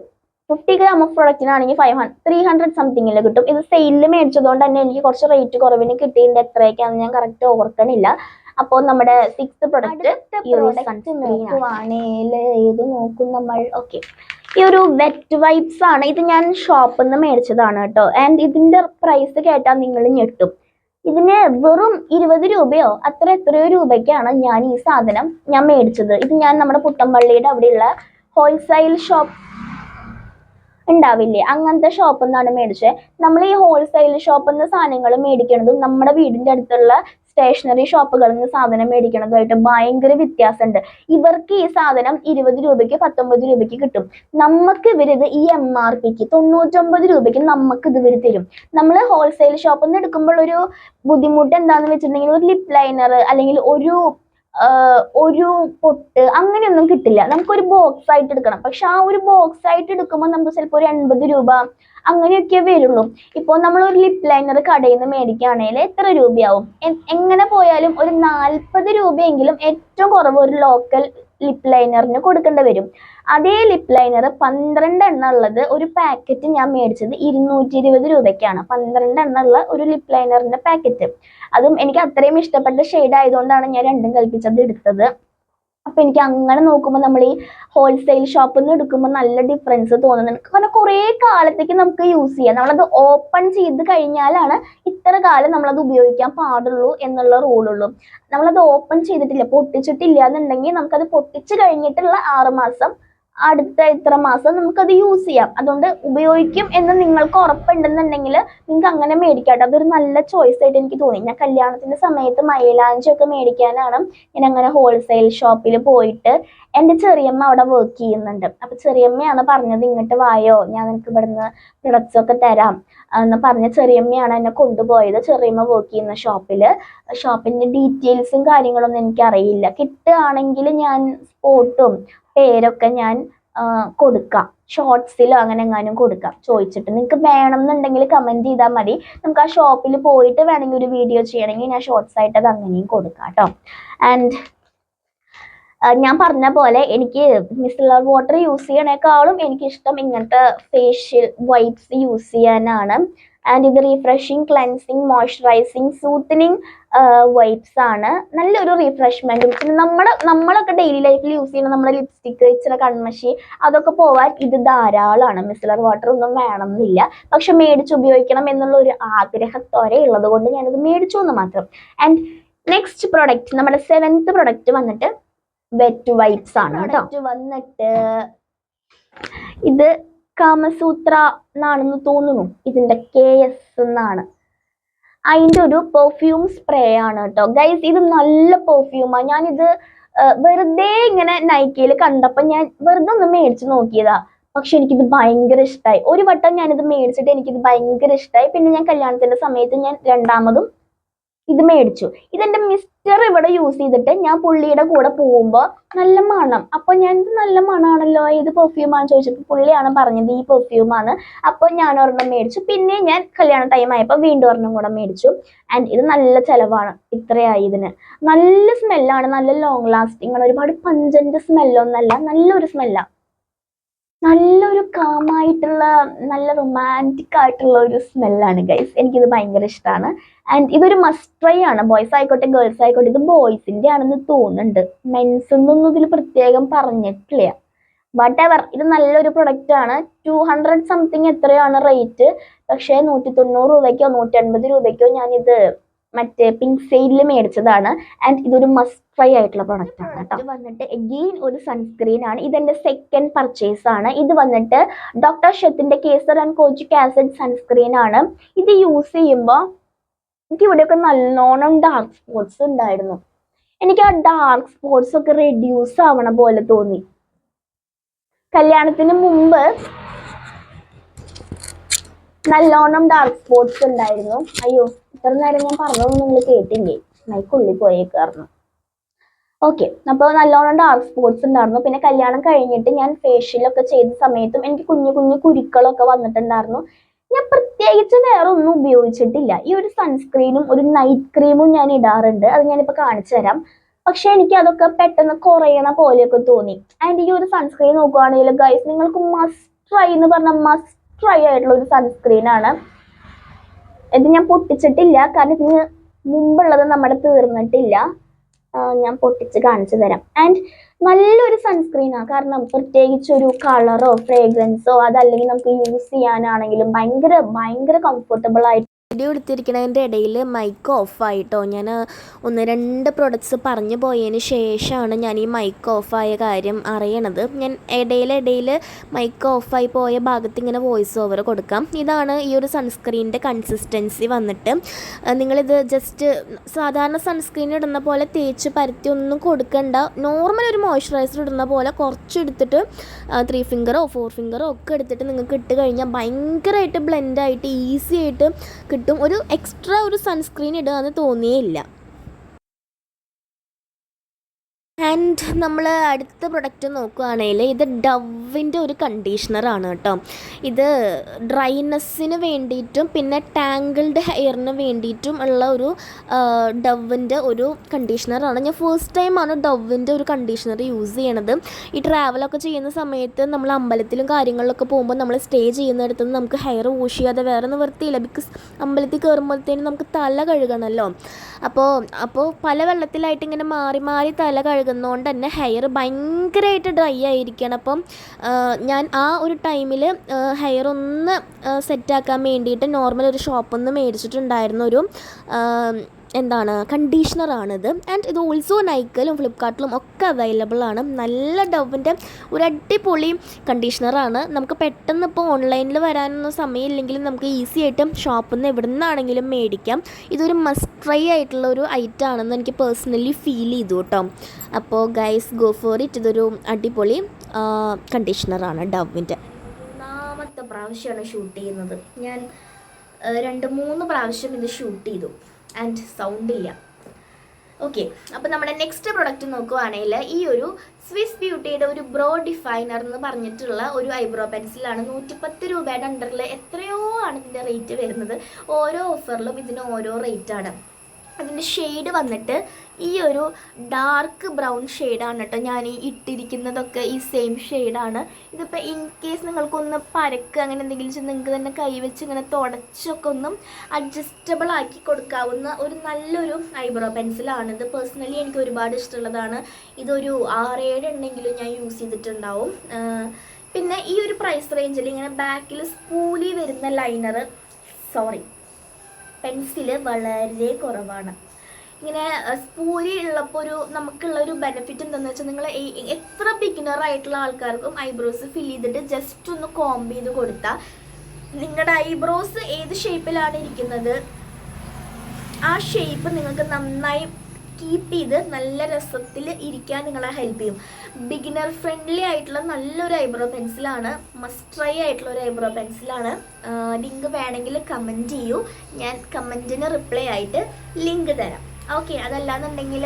ഫിഫ്റ്റി ഗ്രാം ഓഫ് പ്രൊഡക്റ്റിനാണെങ്കിൽ ഫൈവ് ഹൺഡ്രഡ് ത്രീ ഹൺഡ്രഡ് സംതിങ്ങിൽ കിട്ടും. ഇത് സെയിലിൽ മേടിച്ചതുകൊണ്ട് തന്നെ എനിക്ക് കുറച്ച് റേറ്റ് കുറവിന് കിട്ടിയിട്ടുണ്ട്. എത്രയൊക്കെയാണെന്ന് ഞാൻ കറക്റ്റ് ഓർക്കണില്ല. അപ്പോൾ നമ്മുടെ സിക്സ് പ്രൊഡക്റ്റ് ഇത് നോക്കും നമ്മൾ. ഓക്കെ ഈ ഒരു വെറ്റ് വൈപ്സ് ആണ്. ഇത് ഞാൻ ഷോപ്പിൽ നിന്ന് മേടിച്ചതാണ് കേട്ടോ. ആൻഡ് ഇതിന്റെ പ്രൈസ് കേട്ടാൽ നിങ്ങൾ ഞെട്ടും. ഇതിന് വെറും ഇരുപത് രൂപയോ അത്ര എത്രയോ രൂപയ്ക്കാണ് ഞാൻ ഈ സാധനം ഞാൻ മേടിച്ചത്. ഇത് ഞാൻ നമ്മുടെ പുത്തമ്പള്ളിയുടെ അവിടെയുള്ള ഹോൾസെയിൽ ഷോപ്പ് ഉണ്ടാവില്ലേ? അങ്ങനത്തെ ഷോപ്പിൽ നിന്നാണ് മേടിച്ചത് നമ്മൾ ഈ ഹോൾസെയിൽ ഷോപ്പിൽ നിന്ന് സാധനങ്ങൾ മേടിക്കണതും നമ്മുടെ വീടിന്റെ അടുത്തുള്ള സ്റ്റേഷനറി ഷോപ്പുകളിൽ നിന്ന് സാധനം മേടിക്കണതുമായിട്ട് ഭയങ്കര വ്യത്യാസമുണ്ട് ഇവർക്ക് ഈ സാധനം ഇരുപത് രൂപയ്ക്ക് പത്തൊമ്പത് രൂപയ്ക്ക് കിട്ടും. നമുക്ക് ഇവരിത് ഈ എം ആർ പിക്ക് തൊണ്ണൂറ്റൊമ്പത് രൂപയ്ക്ക് നമുക്ക് ഇത് ഇവർ തരും. നമ്മൾ ഹോൾസെയിൽ ഷോപ്പിൽ നിന്ന് എടുക്കുമ്പോൾ ഒരു ബുദ്ധിമുട്ട് എന്താണെന്ന് വെച്ചിട്ടുണ്ടെങ്കിൽ ഒരു ലിപ് ലൈനർ അല്ലെങ്കിൽ ഒരു ഒരു പൊട്ട് അങ്ങനെയൊന്നും കിട്ടില്ല. നമുക്കൊരു ബോക്സ് ആയിട്ട് എടുക്കണം. പക്ഷെ ആ ഒരു ബോക്സ് ആയിട്ട് എടുക്കുമ്പോൾ നമുക്ക് ചിലപ്പോൾ ഒരു എൺപത് രൂപ അങ്ങനെയൊക്കെ വരുള്ളൂ. ഇപ്പോൾ നമ്മൾ ഒരു ലിപ് ലൈനർ കടയിൽ നിന്ന് മേടിക്കുകയാണെങ്കിൽ എത്ര രൂപയാവും? എങ്ങനെ പോയാലും ഒരു നാൽപ്പത് രൂപയെങ്കിലും ഏറ്റവും കുറവ് ഒരു ലോക്കൽ ലിപ് ലൈനറിന് കൊടുക്കേണ്ടി വരും. അതേ ലിപ് ലൈനർ പന്ത്രണ്ട് എണ്ണം ഉള്ളത് ഒരു പാക്കറ്റ് ഞാൻ മേടിച്ചത് ഇരുന്നൂറ്റി ഇരുപത് രൂപയ്ക്കാണ്. പന്ത്രണ്ട് എണ്ണം ഉള്ള ഒരു ലിപ് ലൈനറിന്റെ പാക്കറ്റ് അതും എനിക്ക് അത്രയും ഇഷ്ടപ്പെട്ട ഷെയ്ഡ് ആയതുകൊണ്ടാണ് ഞാൻ രണ്ടും കൽപ്പിച്ചത് എടുത്തത്. അപ്പൊ എനിക്ക് അങ്ങനെ നോക്കുമ്പോൾ നമ്മൾ ഈ ഹോൾസെയിൽ ഷോപ്പിൽ നിന്ന് എടുക്കുമ്പോൾ നല്ല ഡിഫറൻസ് തോന്നുന്നുണ്ട് കാരണം കുറേ കാലത്തേക്ക് നമുക്ക് യൂസ് ചെയ്യാം. നമ്മളത് ഓപ്പൺ ചെയ്ത് കഴിഞ്ഞാലാണ് ഇത്ര കാലം നമ്മളത് ഉപയോഗിക്കാൻ പാടുള്ളൂ എന്നുള്ള റൂളുള്ളൂ നമ്മളത് ഓപ്പൺ ചെയ്തിട്ടില്ല പൊട്ടിച്ചിട്ടില്ല എന്നുണ്ടെങ്കിൽ നമുക്കത് പൊട്ടിച്ച് കഴിഞ്ഞിട്ടുള്ള ആറ് മാസം അടുത്ത ഇത്ര മാസം നമുക്കത് യൂസ് ചെയ്യാം. അതുകൊണ്ട് ഉപയോഗിക്കും എന്ന് നിങ്ങൾക്ക് ഉറപ്പുണ്ടെന്നുണ്ടെങ്കിൽ നിങ്ങൾക്ക് അങ്ങനെ മേടിക്കാട്ടോ. അതൊരു നല്ല ചോയ്സ് ആയിട്ട് എനിക്ക് തോന്നി. ഞാൻ കല്യാണത്തിന്റെ സമയത്ത് മൈലാഞ്ചി ഒക്കെ മേടിക്കാനാണ് ഞാൻ അങ്ങനെ ഹോൾസെയിൽ ഷോപ്പിൽ പോയിട്ട് എന്റെ ചെറിയമ്മ അവിടെ വർക്ക് ചെയ്യുന്നുണ്ട്. അപ്പൊ ചെറിയമ്മയാണ് പറഞ്ഞത് ഇങ്ങോട്ട് വായോ ഞാൻ നിനക്ക് ഇവിടുന്ന് പ്രൊഡക്ട്സ് ഒക്കെ തരാം. എന്ന് പറഞ്ഞ ചെറിയമ്മയാണ് എന്നെ കൊണ്ടുപോയത്. ചെറിയമ്മ വർക്ക് ചെയ്യുന്ന ഷോപ്പിൽ ഷോപ്പിന്റെ ഡീറ്റെയിൽസും കാര്യങ്ങളൊന്നും എനിക്കറിയില്ല. കിട്ടുകയാണെങ്കിൽ ഞാൻ സ്പോട്ടും പേരൊക്കെ ഞാൻ കൊടുക്കാം. ഷോർട്സിലോ അങ്ങനെ എങ്ങാനും കൊടുക്കാം. ചോദിച്ചിട്ട് നിങ്ങൾക്ക് വേണം എന്നുണ്ടെങ്കിൽ കമന്റ് ചെയ്താൽ മതി. നമുക്ക് ആ ഷോപ്പിൽ പോയിട്ട് വേണമെങ്കിൽ ഒരു വീഡിയോ ചെയ്യണമെങ്കിൽ ഞാൻ ഷോർട്സ് ആയിട്ട് അത് അങ്ങനെയും കൊടുക്കാം കേട്ടോ ആൻഡ് ഞാൻ പറഞ്ഞ പോലെ എനിക്ക് മിസ്ലർ വാട്ടർ യൂസ് ചെയ്യണേക്കാളും എനിക്കിഷ്ടം ഇങ്ങനത്തെ ഫേഷ്യൽ വൈപ്സ് യൂസ് ചെയ്യാനാണ്. ആൻഡ് ഇത് refreshing cleansing moisturising soothing wipes ആണ്. നല്ലൊരു റീഫ്രഷ്മെന്റും പിന്നെ നമ്മൾ നമ്മളൊക്കെ ഡെയിലി ലൈഫിൽ യൂസ് ചെയ്യുന്ന നമ്മുടെ ലിപ്സ്റ്റിക്ക് ഇച്ചിരി കൺമഷി അതൊക്കെ പോവാൻ ഇത് ധാരാളമാണ് മിസ്ലർ വാട്ടർ ഒന്നും വേണമെന്നില്ല. പക്ഷെ മേടിച്ച് ഉപയോഗിക്കണം എന്നുള്ള ഒരു ആഗ്രഹത്തോരെ ഉള്ളത് കൊണ്ട് ഞാനത് മേടിച്ചു എന്ന് മാത്രം. ആൻഡ് നെക്സ്റ്റ് പ്രൊഡക്റ്റ് നമ്മുടെ സെവൻത്ത് പ്രൊഡക്റ്റ് വന്നിട്ട് വെറ്റ് വൈപ്സ് ആണ് കേട്ടോ വന്നിട്ട് ഇത് കാമസൂത്ര എന്നാണെന്ന് തോന്നുന്നു. ഇതിന്റെ കെ എസ് എന്നാണ്. അതിന്റെ ഒരു പെർഫ്യൂം സ്പ്രേ ആണ് കേട്ടോ. ഗൈസ് ഇത് നല്ല പെർഫ്യൂമാണ് ഞാനിത് വെറുതെ ഇങ്ങനെ നൈക്കയിൽ കണ്ടപ്പോൾ ഞാൻ വെറുതെ ഒന്ന് മേടിച്ച് നോക്കിയതാ. പക്ഷെ എനിക്കിത് ഭയങ്കര ഇഷ്ടമായി ഒരു വട്ടം ഞാനിത് മേടിച്ചിട്ട് എനിക്കിത് ഭയങ്കര ഇഷ്ടമായി പിന്നെ ഞാൻ കല്യാണത്തിന്റെ സമയത്ത് ഞാൻ രണ്ടാമതും ഇത് മേടിച്ചു. ഇതെന്റെ മിസ്റ്റർ ഇവിടെ യൂസ് ചെയ്തിട്ട് ഞാൻ പുള്ളിയുടെ കൂടെ പോകുമ്പോൾ നല്ല മണം. അപ്പൊ ഞാൻ ഇത് നല്ല മണമാണല്ലോ ഇത് പെർഫ്യൂമാണെന്ന് ചോദിച്ചപ്പോൾ പുള്ളിയാണ് പറഞ്ഞത് ഈ പെർഫ്യൂമാണ് അപ്പോൾ ഞാൻ ഒരെണ്ണം മേടിച്ചു. പിന്നെ ഞാൻ കല്യാണ ടൈം ആയപ്പോൾ വീണ്ടും ഒരെണ്ണം കൂടെ മേടിച്ചു. ആൻഡ് ഇത് നല്ല ചിലവാണ് ഇത്രയായി ഇതിന്. നല്ല സ്മെല്ലാണ് നല്ല ലോങ് ലാസ്റ്റിംഗ് ആണ്. ഒരുപാട് പഞ്ചന്റെ സ്മെല്ലൊന്നല്ല നല്ലൊരു സ്മെല്ലാണ് നല്ലൊരു കാമായിട്ടുള്ള നല്ല റൊമാന്റിക് ആയിട്ടുള്ള ഒരു സ്മെല്ലാണ് ഗൈസ് എനിക്കിത് ഭയങ്കര ഇഷ്ടമാണ് ആൻഡ് ഇതൊരു മസ്റ്റ് ട്രൈ ആണ്. ബോയ്സ് ആയിക്കോട്ടെ ഗേൾസ് ആയിക്കോട്ടെ ഇത് ബോയ്സിന്റെ ആണെന്ന് തോന്നുന്നുണ്ട്. മെൻസ് എന്നൊന്നും ഇതിൽ പ്രത്യേകം പറഞ്ഞിട്ടില്ല. ബട്ട് എവർ ഇത് നല്ലൊരു പ്രൊഡക്റ്റ് ആണ്. ടു ഹൺഡ്രഡ് സംതിങ് എത്രയാണ് റേറ്റ് പക്ഷേ നൂറ്റി തൊണ്ണൂറ് രൂപയ്ക്കോ നൂറ്റി അൻപത് രൂപയ്ക്കോ ഞാനിത് മറ്റേ പിങ്ക് സെയിലിൽ മേടിച്ചതാണ്. ആൻഡ് ഇതൊരു മസ്റ്റ് ട്രൈ ആയിട്ടുള്ള പ്രൊഡക്റ്റ് ആണ് കേട്ടോ. ഇത് വന്നിട്ട് എഗെയിൻ ഒരു സൺസ്ക്രീൻ ആണ്. ഇതെന്റെ സെക്കൻഡ് പർച്ചേസ് ആണ്. ഇത് വന്നിട്ട് doctor ഷെത്തിന്റെ kesar and kojic acid sunscreen ആണ്. ഇത് യൂസ് ചെയ്യുമ്പോൾ എനിക്ക് ഇവിടെയൊക്കെ നല്ലോണം ഡാർക്ക് സ്പോട്ട്സ് ഉണ്ടായിരുന്നു. എനിക്ക് ആ ഡാർക്ക് സ്പോട്ട്സ് ഒക്കെ റെഡ്യൂസ് ആവണ പോലെ തോന്നി. കല്യാണത്തിന് മുമ്പ് നല്ലോണം ഡാർക്ക് സ്പോട്ട്സ് ഉണ്ടായിരുന്നു. അയ്യോ ഇത്ര നേരം ഞാൻ പറഞ്ഞതൊന്നും നിങ്ങൾ കേട്ടില്ലേ? മൈക്കുള്ളിൽ പോയേക്കായിരുന്നു ഓക്കെ അപ്പോൾ നല്ലോണം ഡാർക്ക് സ്പോട്ട്സ് ഉണ്ടായിരുന്നു. പിന്നെ കല്യാണം കഴിഞ്ഞിട്ട് ഞാൻ ഫേഷ്യലൊക്കെ ചെയ്ത സമയത്തും എനിക്ക് കുഞ്ഞു കുഞ്ഞു കുരുക്കളൊക്കെ വന്നിട്ടുണ്ടായിരുന്നു. ഞാൻ പ്രത്യേകിച്ച് വേറെ ഒന്നും ഉപയോഗിച്ചിട്ടില്ല. ഈ ഒരു സൺസ്ക്രീനും ഒരു നൈറ്റ് ക്രീമും ഞാൻ ഇടാറുണ്ട്. അത് ഞാനിപ്പോൾ കാണിച്ചു തരാം. പക്ഷെ എനിക്ക് അതൊക്കെ പെട്ടെന്ന് കുറയണ പോലെയൊക്കെ തോന്നി. ആൻഡ് ഈ ഒരു സൺസ്ക്രീൻ നോക്കുകയാണെങ്കിൽ ഗൈസ് നിങ്ങൾക്ക് മസ്റ്റ് ട്രൈ എന്ന് പറഞ്ഞാൽ മസ്റ്റ് ട്രൈ ആയിട്ടുള്ള ഒരു സൺസ്ക്രീൻ ആണ്. ഇത് ഞാൻ പൊട്ടിച്ചിട്ടില്ല. കാരണം ഇതിന് മുമ്പുള്ളത് നമ്മുടെ തീർന്നിട്ടില്ല. ഞാൻ പൊട്ടിച്ച് കാണിച്ചു തരാം. ആൻഡ് നല്ലൊരു സൺസ്ക്രീനാണ് കാരണം പ്രത്യേകിച്ച് ഒരു കളറോ ഫ്രേഗ്രൻസോ അതല്ലെങ്കിൽ നമുക്ക് യൂസ് ചെയ്യാനാണെങ്കിലും ഭയങ്കര ഭയങ്കര കംഫർട്ടബിൾ ആയിട്ട് വീഡിയോ എടുത്തിരിക്കുന്നതിന്റെ ഇടയിൽ മൈക്ക് ഓഫായിട്ടോ ഞാൻ ഒന്ന് രണ്ട് പ്രൊഡക്ട്സ് പറഞ്ഞു പോയതിന് ശേഷമാണ് ഞാൻ ഈ മൈക്ക് ഓഫായ കാര്യം അറിയണത്. ഞാൻ ഇടയിലിടയിൽ മൈക്ക് ഓഫായി പോയ ഭാഗത്ത് ഇങ്ങനെ വോയിസ് ഓവർ കൊടുക്കാം. ഇതാണ് ഈ ഒരു സൺസ്ക്രീനിന്റെ കൺസിസ്റ്റൻസി വന്നിട്ട്. നിങ്ങളിത് ജസ്റ്റ് സാധാരണ സൺസ്ക്രീൻ ഇടുന്ന പോലെ തേച്ച് പരത്തി ഒന്നും കൊടുക്കണ്ട. നോർമൽ ഒരു മോയ്സ്ചറൈസർ ഇടുന്ന പോലെ കുറച്ച് എടുത്തിട്ട് ത്രീ ഫിംഗറോ ഫോർ ഫിംഗറോ ഒക്കെ എടുത്തിട്ട് നിങ്ങൾക്ക് ഇട്ട് കഴിഞ്ഞാൽ ഭയങ്കരമായിട്ട് ബ്ലെൻഡായിട്ട് ഈസി ആയിട്ട് കിട്ടും. ഒരു എക്സ്ട്രാ ഒരു സൺസ്ക്രീൻ ഇടുക എന്ന് തോന്നിയേ ഇല്ല. ആൻഡ് നമ്മൾ അടുത്ത പ്രൊഡക്റ്റ് നോക്കുകയാണെങ്കിൽ ഇത് ഡവിന്റെ ഒരു കണ്ടീഷണറാണ് കേട്ടോ. ഇത് ഡ്രൈനെസ്സിന് വേണ്ടിയിട്ടും പിന്നെ ടാങ്കിൾഡ് ഹെയറിന് വേണ്ടിയിട്ടും ഉള്ള ഒരു ഡവിന്റെ ഒരു കണ്ടീഷണറാണ് ഞാൻ ഫസ്റ്റ് ടൈമാണ് ഡവിന്റെ ഒരു കണ്ടീഷണർ യൂസ് ചെയ്യണത്. ഈ ട്രാവലൊക്കെ ചെയ്യുന്ന സമയത്ത് നമ്മൾ അമ്പലത്തിലും കാര്യങ്ങളിലൊക്കെ പോകുമ്പോൾ നമ്മൾ സ്റ്റേ ചെയ്യുന്നിടത്ത് നമുക്ക് ഹെയർ വാഷ് ചെയ്യാതെ വേറെ ഒന്നും വൃത്തിയില്ല. ബിക്കോസ് അമ്പലത്തിൽ കയറുമ്പോഴത്തേനും നമുക്ക് തല കഴുകണമല്ലോ അപ്പോൾ അപ്പോൾ പല വെള്ളത്തിലായിട്ട് ഇങ്ങനെ മാറി മാറി തല കഴുകുന്നതുകൊണ്ട് തന്നെ ഹെയർ ഭയങ്കരമായിട്ട് ഡ്രൈ ആയിരിക്കണം അപ്പം ഞാൻ ആ ഒരു ടൈമിൽ ഹെയർ ഒന്ന് സെറ്റാക്കാൻ വേണ്ടിയിട്ട് നോർമൽ ഒരു ഷോപ്പിൽ നിന്ന് മേടിച്ചിട്ടുണ്ടായിരുന്നു ഒരു എന്താണ് കണ്ടീഷണറാണിത് ആൻഡ് ഇത് ഓൾസോ നൈക്കലും ഫ്ലിപ്കാർട്ടിലും ഒക്കെ അവൈലബിൾ ആണ്. നല്ല ഡവിന്റെ ഒരു അടിപൊളി കണ്ടീഷണറാണ് നമുക്ക് പെട്ടെന്ന് ഇപ്പോൾ ഓൺലൈനിൽ വരാനൊന്നും സമയമില്ലെങ്കിലും നമുക്ക് ഈസി ആയിട്ട് ഷോപ്പിൽ നിന്ന് എവിടെ നിന്നാണെങ്കിലും മേടിക്കാം. ഇതൊരു മസ്റ്റ് ട്രൈ ആയിട്ടുള്ള ഒരു ഐറ്റം ആണെന്ന് എനിക്ക് പേഴ്സണലി ഫീൽ ചെയ്തു കേട്ടോ അപ്പോൾ ഗൈസ് ഗോ ഫോർ ഇറ്റ് ഇതൊരു അടിപൊളി കണ്ടീഷണറാണ് ഡവിന്റെ മൂന്നാമത്തെ പ്രാവശ്യമാണ് ഷൂട്ട് ചെയ്യുന്നത്. ഞാൻ രണ്ട് മൂന്ന് പ്രാവശ്യം ഇത് ഷൂട്ട് ചെയ്തു. ആൻഡ് സൗണ്ട് ഇല്ല. ഓക്കെ അപ്പോൾ നമ്മുടെ നെക്സ്റ്റ് പ്രൊഡക്റ്റ് നോക്കുവാണെങ്കിൽ ഈ ഒരു സ്വിസ് ബ്യൂട്ടിയുടെ ഒരു ബ്രോ ഡിഫൈനർ എന്ന് പറഞ്ഞിട്ടുള്ള ഒരു ഐബ്രോ പെൻസിലാണ് നൂറ്റിപ്പത്ത് രൂപയുടെ അണ്ടറിൽ എത്രയോ ആണ് ഇതിന്റെ റേറ്റ് വരുന്നത്. ഓരോ ഓഫറിലും ഇതിന് ഓരോ റേറ്റാണ് അതിന്റെ ഷെയ്ഡ് വന്നിട്ട് ഈ ഒരു ഡാർക്ക് ബ്രൗൺ ഷെയ്ഡാണ് കേട്ടോ ഞാൻ ഈ ഇട്ടിരിക്കുന്നതൊക്കെ ഈ സെയിം ഷെയ്ഡാണ് ഇതിപ്പോൾ ഇൻ കേസ് നിങ്ങൾക്കൊന്ന് പരക്ക് അങ്ങനെ എന്തെങ്കിലും നിങ്ങൾക്ക് തന്നെ കൈ വെച്ച് ഇങ്ങനെ തുടച്ചൊക്കെ ഒന്നും അഡ്ജസ്റ്റബിൾ ആക്കി കൊടുക്കാവുന്ന ഒരു നല്ലൊരു ഐബ്രോ പെൻസിലാണ് ഇത് പേഴ്സണലി എനിക്ക് ഒരുപാട് ഇഷ്ടമുള്ളതാണ്. ഇതൊരു ആറേഴ് ഉണ്ടെങ്കിലും ഞാൻ യൂസ് ചെയ്തിട്ടുണ്ടാവും. പിന്നെ ഈ ഒരു പ്രൈസ് റേഞ്ചിൽ ഇങ്ങനെ ബാക്കിൽ സ്പൂലി വരുന്ന ലൈനർ സോറി പെൻസിൽ വളരെ കുറവാണ്. ഇങ്ങനെ സ്പൂരി ഉള്ളപ്പോൾ ഒരു നമുക്കുള്ള ഒരു ബെനിഫിറ്റ് എന്താണെന്ന് വെച്ചാൽ നിങ്ങൾ എത്ര ബിഗിനർ ആയിട്ടുള്ള ആൾക്കാർക്കും ഐബ്രോസ് ഫിൽ ചെയ്തിട്ട് ജസ്റ്റ് ഒന്ന് കോംബ് ചെയ്ത് കൊടുത്താൽ നിങ്ങളുടെ ഐബ്രോസ് ഏത് ഷേപ്പിലാണ് ഇരിക്കുന്നത്? ആ ഷേപ്പ് നിങ്ങൾക്ക് നന്നായി കീപ്പ് ചെയ്ത് നല്ല രസത്തിൽ ഇരിക്കാൻ നിങ്ങളെ ഹെൽപ്പ് ചെയ്യും. ബിഗിനർ ഫ്രണ്ട്ലി ആയിട്ടുള്ള നല്ലൊരു ഐബ്രോ പെൻസിലാണ് മസ്റ്റ് ട്രൈ ആയിട്ടുള്ള ഒരു ഐബ്രോ പെൻസിലാണ് ലിങ്ക് വേണമെങ്കിൽ കമന്റ് ചെയ്യൂ. ഞാൻ കമന്റിന് റിപ്ലൈ ആയിട്ട് ലിങ്ക് തരാം. ഓക്കെ അതല്ലാന്നുണ്ടെങ്കിൽ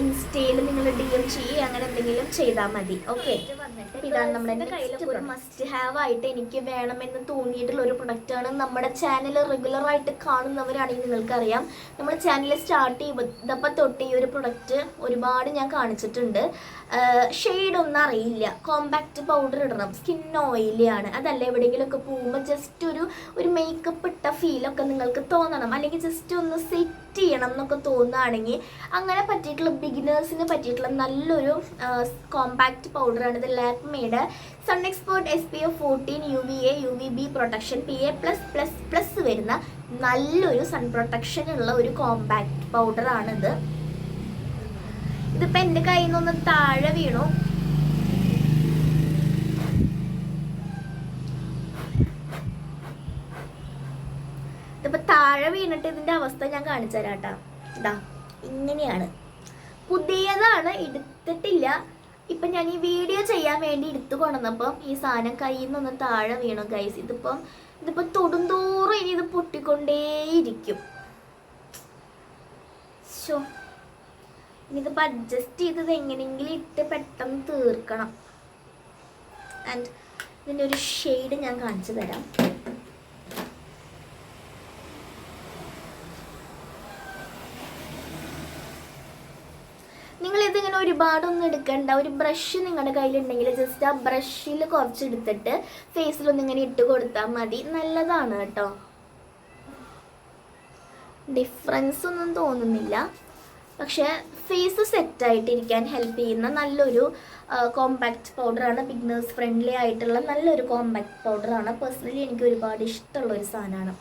ഇൻസ്റ്റയിൽ നിങ്ങൾ ഡി എം ചെയ്യുക അങ്ങനെ എന്തെങ്കിലും ചെയ്താൽ മതി. ഓക്കെ ഇതാണ് നമ്മുടെ കയ്യിൽ ഒരു മസ്റ്റ് ഹാവ് ആയിട്ട് എനിക്ക് വേണമെന്ന് തോന്നിയിട്ടുള്ള ഒരു പ്രൊഡക്റ്റ് ആണ് നമ്മുടെ ചാനൽ റെഗുലർ ആയിട്ട് കാണുന്നവരാണെങ്കിൽ നിങ്ങൾക്കറിയാം. നമ്മുടെ ചാനൽ സ്റ്റാർട്ട് ചെയ്തപ്പോൾ തൊട്ട് ഈ ഒരു പ്രൊഡക്റ്റ് ഒരുപാട് ഞാൻ കാണിച്ചിട്ടുണ്ട്. ഷെയ്ഡ് ഒന്നും അറിയില്ല. കോമ്പാക്റ്റ് പൗഡർ ഇടണം. സ്കിൻ ഓയിലി ആണ്. അതല്ല എവിടെയെങ്കിലുമൊക്കെ പോകുമ്പോൾ ജസ്റ്റ് ഒരു ഒരു മേക്കപ്പ് ഇട്ട ഫീലൊക്കെ നിങ്ങൾക്ക് തോന്നണം. അല്ലെങ്കിൽ ജസ്റ്റ് ഒന്ന് സെറ്റ് ചെയ്യണം എന്നൊക്കെ തോന്നുകയാണെങ്കിൽ അങ്ങനെ പറ്റിയിട്ടുള്ള ബിഗിനേഴ്സിന് പറ്റിയിട്ടുള്ള നല്ലൊരു കോമ്പാക്റ്റ് പൗഡറാണ് ഇത് Lakme sun expert S P F fourteen U V A U V B protection P A plus plus plus വരുന്ന നല്ലൊരു സൺ പ്രൊട്ടക്ഷൻ ഉള്ള ഒരു കോമ്പാക്റ്റ് പൗഡറാണിത് ഇതിപ്പോൾ എന്റെ കയ്യിൽ നിന്നൊന്ന് താഴെ വീണു. ഇതിപ്പോൾ താഴെ വീണിട്ട് ഇതിന്റെ അവസ്ഥ ഞാൻ കാണിച്ചു തരാം കേട്ടോ. ഇതാ ഇങ്ങനെയാണ്. പുതിയതാണ് എടുത്തിട്ടില്ല. ഇപ്പം ഞാൻ ഈ വീഡിയോ ചെയ്യാൻ വേണ്ടി എടുത്തു കൊണ്ടുവന്നപ്പം ഈ സാധനം കയ്യിൽ നിന്നൊന്ന് താഴെ വീണു ഗൈസ് ഇതിപ്പം ഇതിപ്പോ തൊടുന്തോറും ഇനി ഇത് പൊട്ടിക്കൊണ്ടേയിരിക്കും. ശോ ഇനിയിതിപ്പോൾ അഡ്ജസ്റ്റ് ചെയ്തത് എങ്ങനെയെങ്കിലും ഇട്ട് പെട്ടെന്ന് തീർക്കണം. ആൻഡ് ഇതിന്റെ ഒരു ഷെയ്ഡ് ഞാൻ കാണിച്ചു തരാം നിങ്ങൾ ഇതിങ്ങനെ ഒരുപാടൊന്നും എടുക്കണ്ട. ഒരു ബ്രഷ് നിങ്ങളുടെ കയ്യിലുണ്ടെങ്കിൽ ജസ്റ്റ് ആ ബ്രഷിൽ കുറച്ച് എടുത്തിട്ട് ഫേസിലൊന്നും ഇങ്ങനെ ഇട്ട് കൊടുത്താൽ മതി. നല്ലതാണ് കേട്ടോ. ഡിഫറൻസ് ഒന്നും തോന്നുന്നില്ല. പക്ഷേ ഫേസ് സെറ്റായിട്ടിരിക്കാൻ ഹെൽപ്പ് ചെയ്യുന്ന നല്ലൊരു കോമ്പാക്റ്റ് പൗഡറാണ് ബിഗ്നേഴ്സ് ഫ്രണ്ട്ലി ആയിട്ടുള്ള നല്ലൊരു കോമ്പാക്റ്റ് പൗഡറാണ് പേഴ്സണലി എനിക്ക് ഒരുപാട് ഇഷ്ടമുള്ള ഒരു സാധനമാണ്.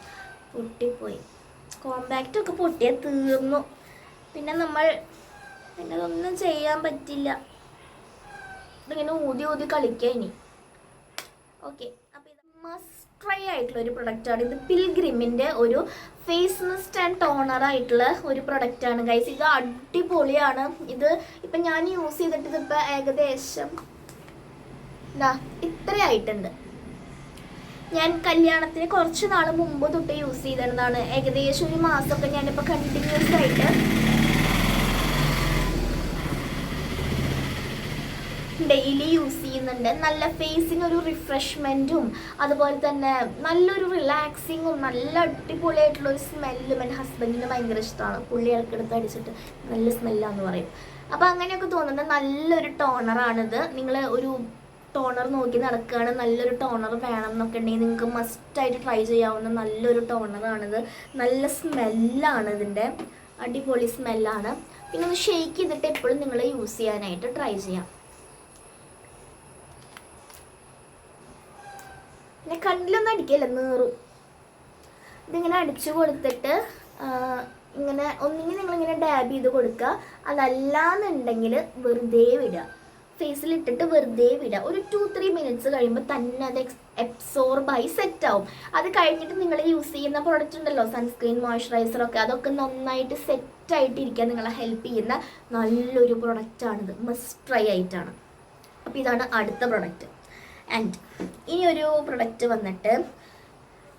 പൊട്ടിപ്പോയി. കോമ്പാക്റ്റൊക്കെ പൊട്ടിയാൽ തീർന്നു. പിന്നെ നമ്മൾ അതൊന്നും ചെയ്യാൻ പറ്റില്ല. ഇതിങ്ങനെ ഊതി ഊതി കളിക്കുക ഇനി. ഓക്കെ അപ്പോൾ ഇത് മസ്റ്റ് ട്രൈ ആയിട്ടുള്ള ഒരു പ്രൊഡക്റ്റാണ് ഇത് പിൽഗ്രിമിന്റെ ഒരു ഫേസ് മിസ്റ്റ് ആൻഡ് ടോണർ ആയിട്ടുള്ള ഒരു പ്രൊഡക്റ്റാണ് ഗൈസ് ഇത് അടിപൊളിയാണ്. ഇത് ഇപ്പം ഞാൻ യൂസ് ചെയ്തിട്ട് ഇതിപ്പോൾ ഏകദേശം എന്താ ഇത്രയായിട്ടുണ്ട്. ഞാൻ കല്യാണത്തിന് കുറച്ച് നാൾ മുമ്പ് തൊട്ട് യൂസ് ചെയ്തിരുന്നതാണ്. ഏകദേശം ഒരു മാസമൊക്കെ ഞാനിപ്പോൾ കണ്ടിന്യൂസ് ആയിട്ട് ഡെയിലി യൂസ് ചെയ്യുന്നുണ്ട്. നല്ല ഫേസിന് ഒരു റിഫ്രഷ്മെന്റും അതുപോലെ തന്നെ നല്ലൊരു റിലാക്സിങ്ങും നല്ല അടിപൊളിയായിട്ടുള്ള ഒരു സ്മെല്ലും എന്റെ ഹസ്ബൻഡിന് ഭയങ്കര ഇഷ്ടമാണ്. പുള്ളി ഇടയ്ക്കെടുത്ത് അടിച്ചിട്ട് നല്ല സ്മെല്ലാന്ന് പറയും. അപ്പോൾ അങ്ങനെയൊക്കെ തോന്നുന്നത് നല്ലൊരു ടോണറാണിത് നിങ്ങൾ ഒരു ടോണർ നോക്കി നടക്കുകയാണ് നല്ലൊരു ടോണർ വേണം എന്നൊക്കെ ഉണ്ടെങ്കിൽ നിങ്ങൾക്ക് മസ്റ്റായിട്ട് ട്രൈ ചെയ്യാവുന്ന നല്ലൊരു ടോണറാണിത് നല്ല സ്മെല്ലാണ് ഇതിന്റെ. അടിപൊളി സ്മെല്ലാണ് പിന്നെ ഒന്ന് ഷെയ്ക്ക് ചെയ്തിട്ട് എപ്പോഴും നിങ്ങൾ യൂസ് ചെയ്യാനായിട്ട് ട്രൈ ചെയ്യാം. പിന്നെ കണ്ണിലൊന്നും അടിക്കില്ല നീറും. ഇതിങ്ങനെ അടിച്ചു കൊടുത്തിട്ട് ഇങ്ങനെ ഒന്നുകിൽ നിങ്ങളിങ്ങനെ ഡാബ് ചെയ്ത് കൊടുക്കുക അതല്ലാന്നുണ്ടെങ്കിൽ വെറുതെ വിടുക ഫേസിൽ ഇട്ടിട്ട് വെറുതെ വിടുക ഒരു ടു ത്രീ മിനിറ്റ്സ് കഴിയുമ്പോൾ തന്നെ അത് എബ്സോർബായി സെറ്റ് ആവും. അത് കഴിഞ്ഞിട്ട് നിങ്ങൾ യൂസ് ചെയ്യുന്ന പ്രോഡക്റ്റ് ഉണ്ടല്ലോ സൺസ്ക്രീൻ മോയ്സ്ചറൈസർ ഒക്കെ അതൊക്കെ നന്നായിട്ട് സെറ്റ് ആയിട്ട് ഇരിക്കാൻ നിങ്ങളെ ഹെൽപ്പ് ചെയ്യുന്ന നല്ലൊരു പ്രൊഡക്റ്റാണിത് മസ്റ്റ് ട്രൈ ആയിട്ടാണ്. അപ്പോൾ ഇതാണ് അടുത്ത പ്രൊഡക്റ്റ് ആൻഡ് ഇനി ഒരു പ്രൊഡക്റ്റ് വന്നിട്ട്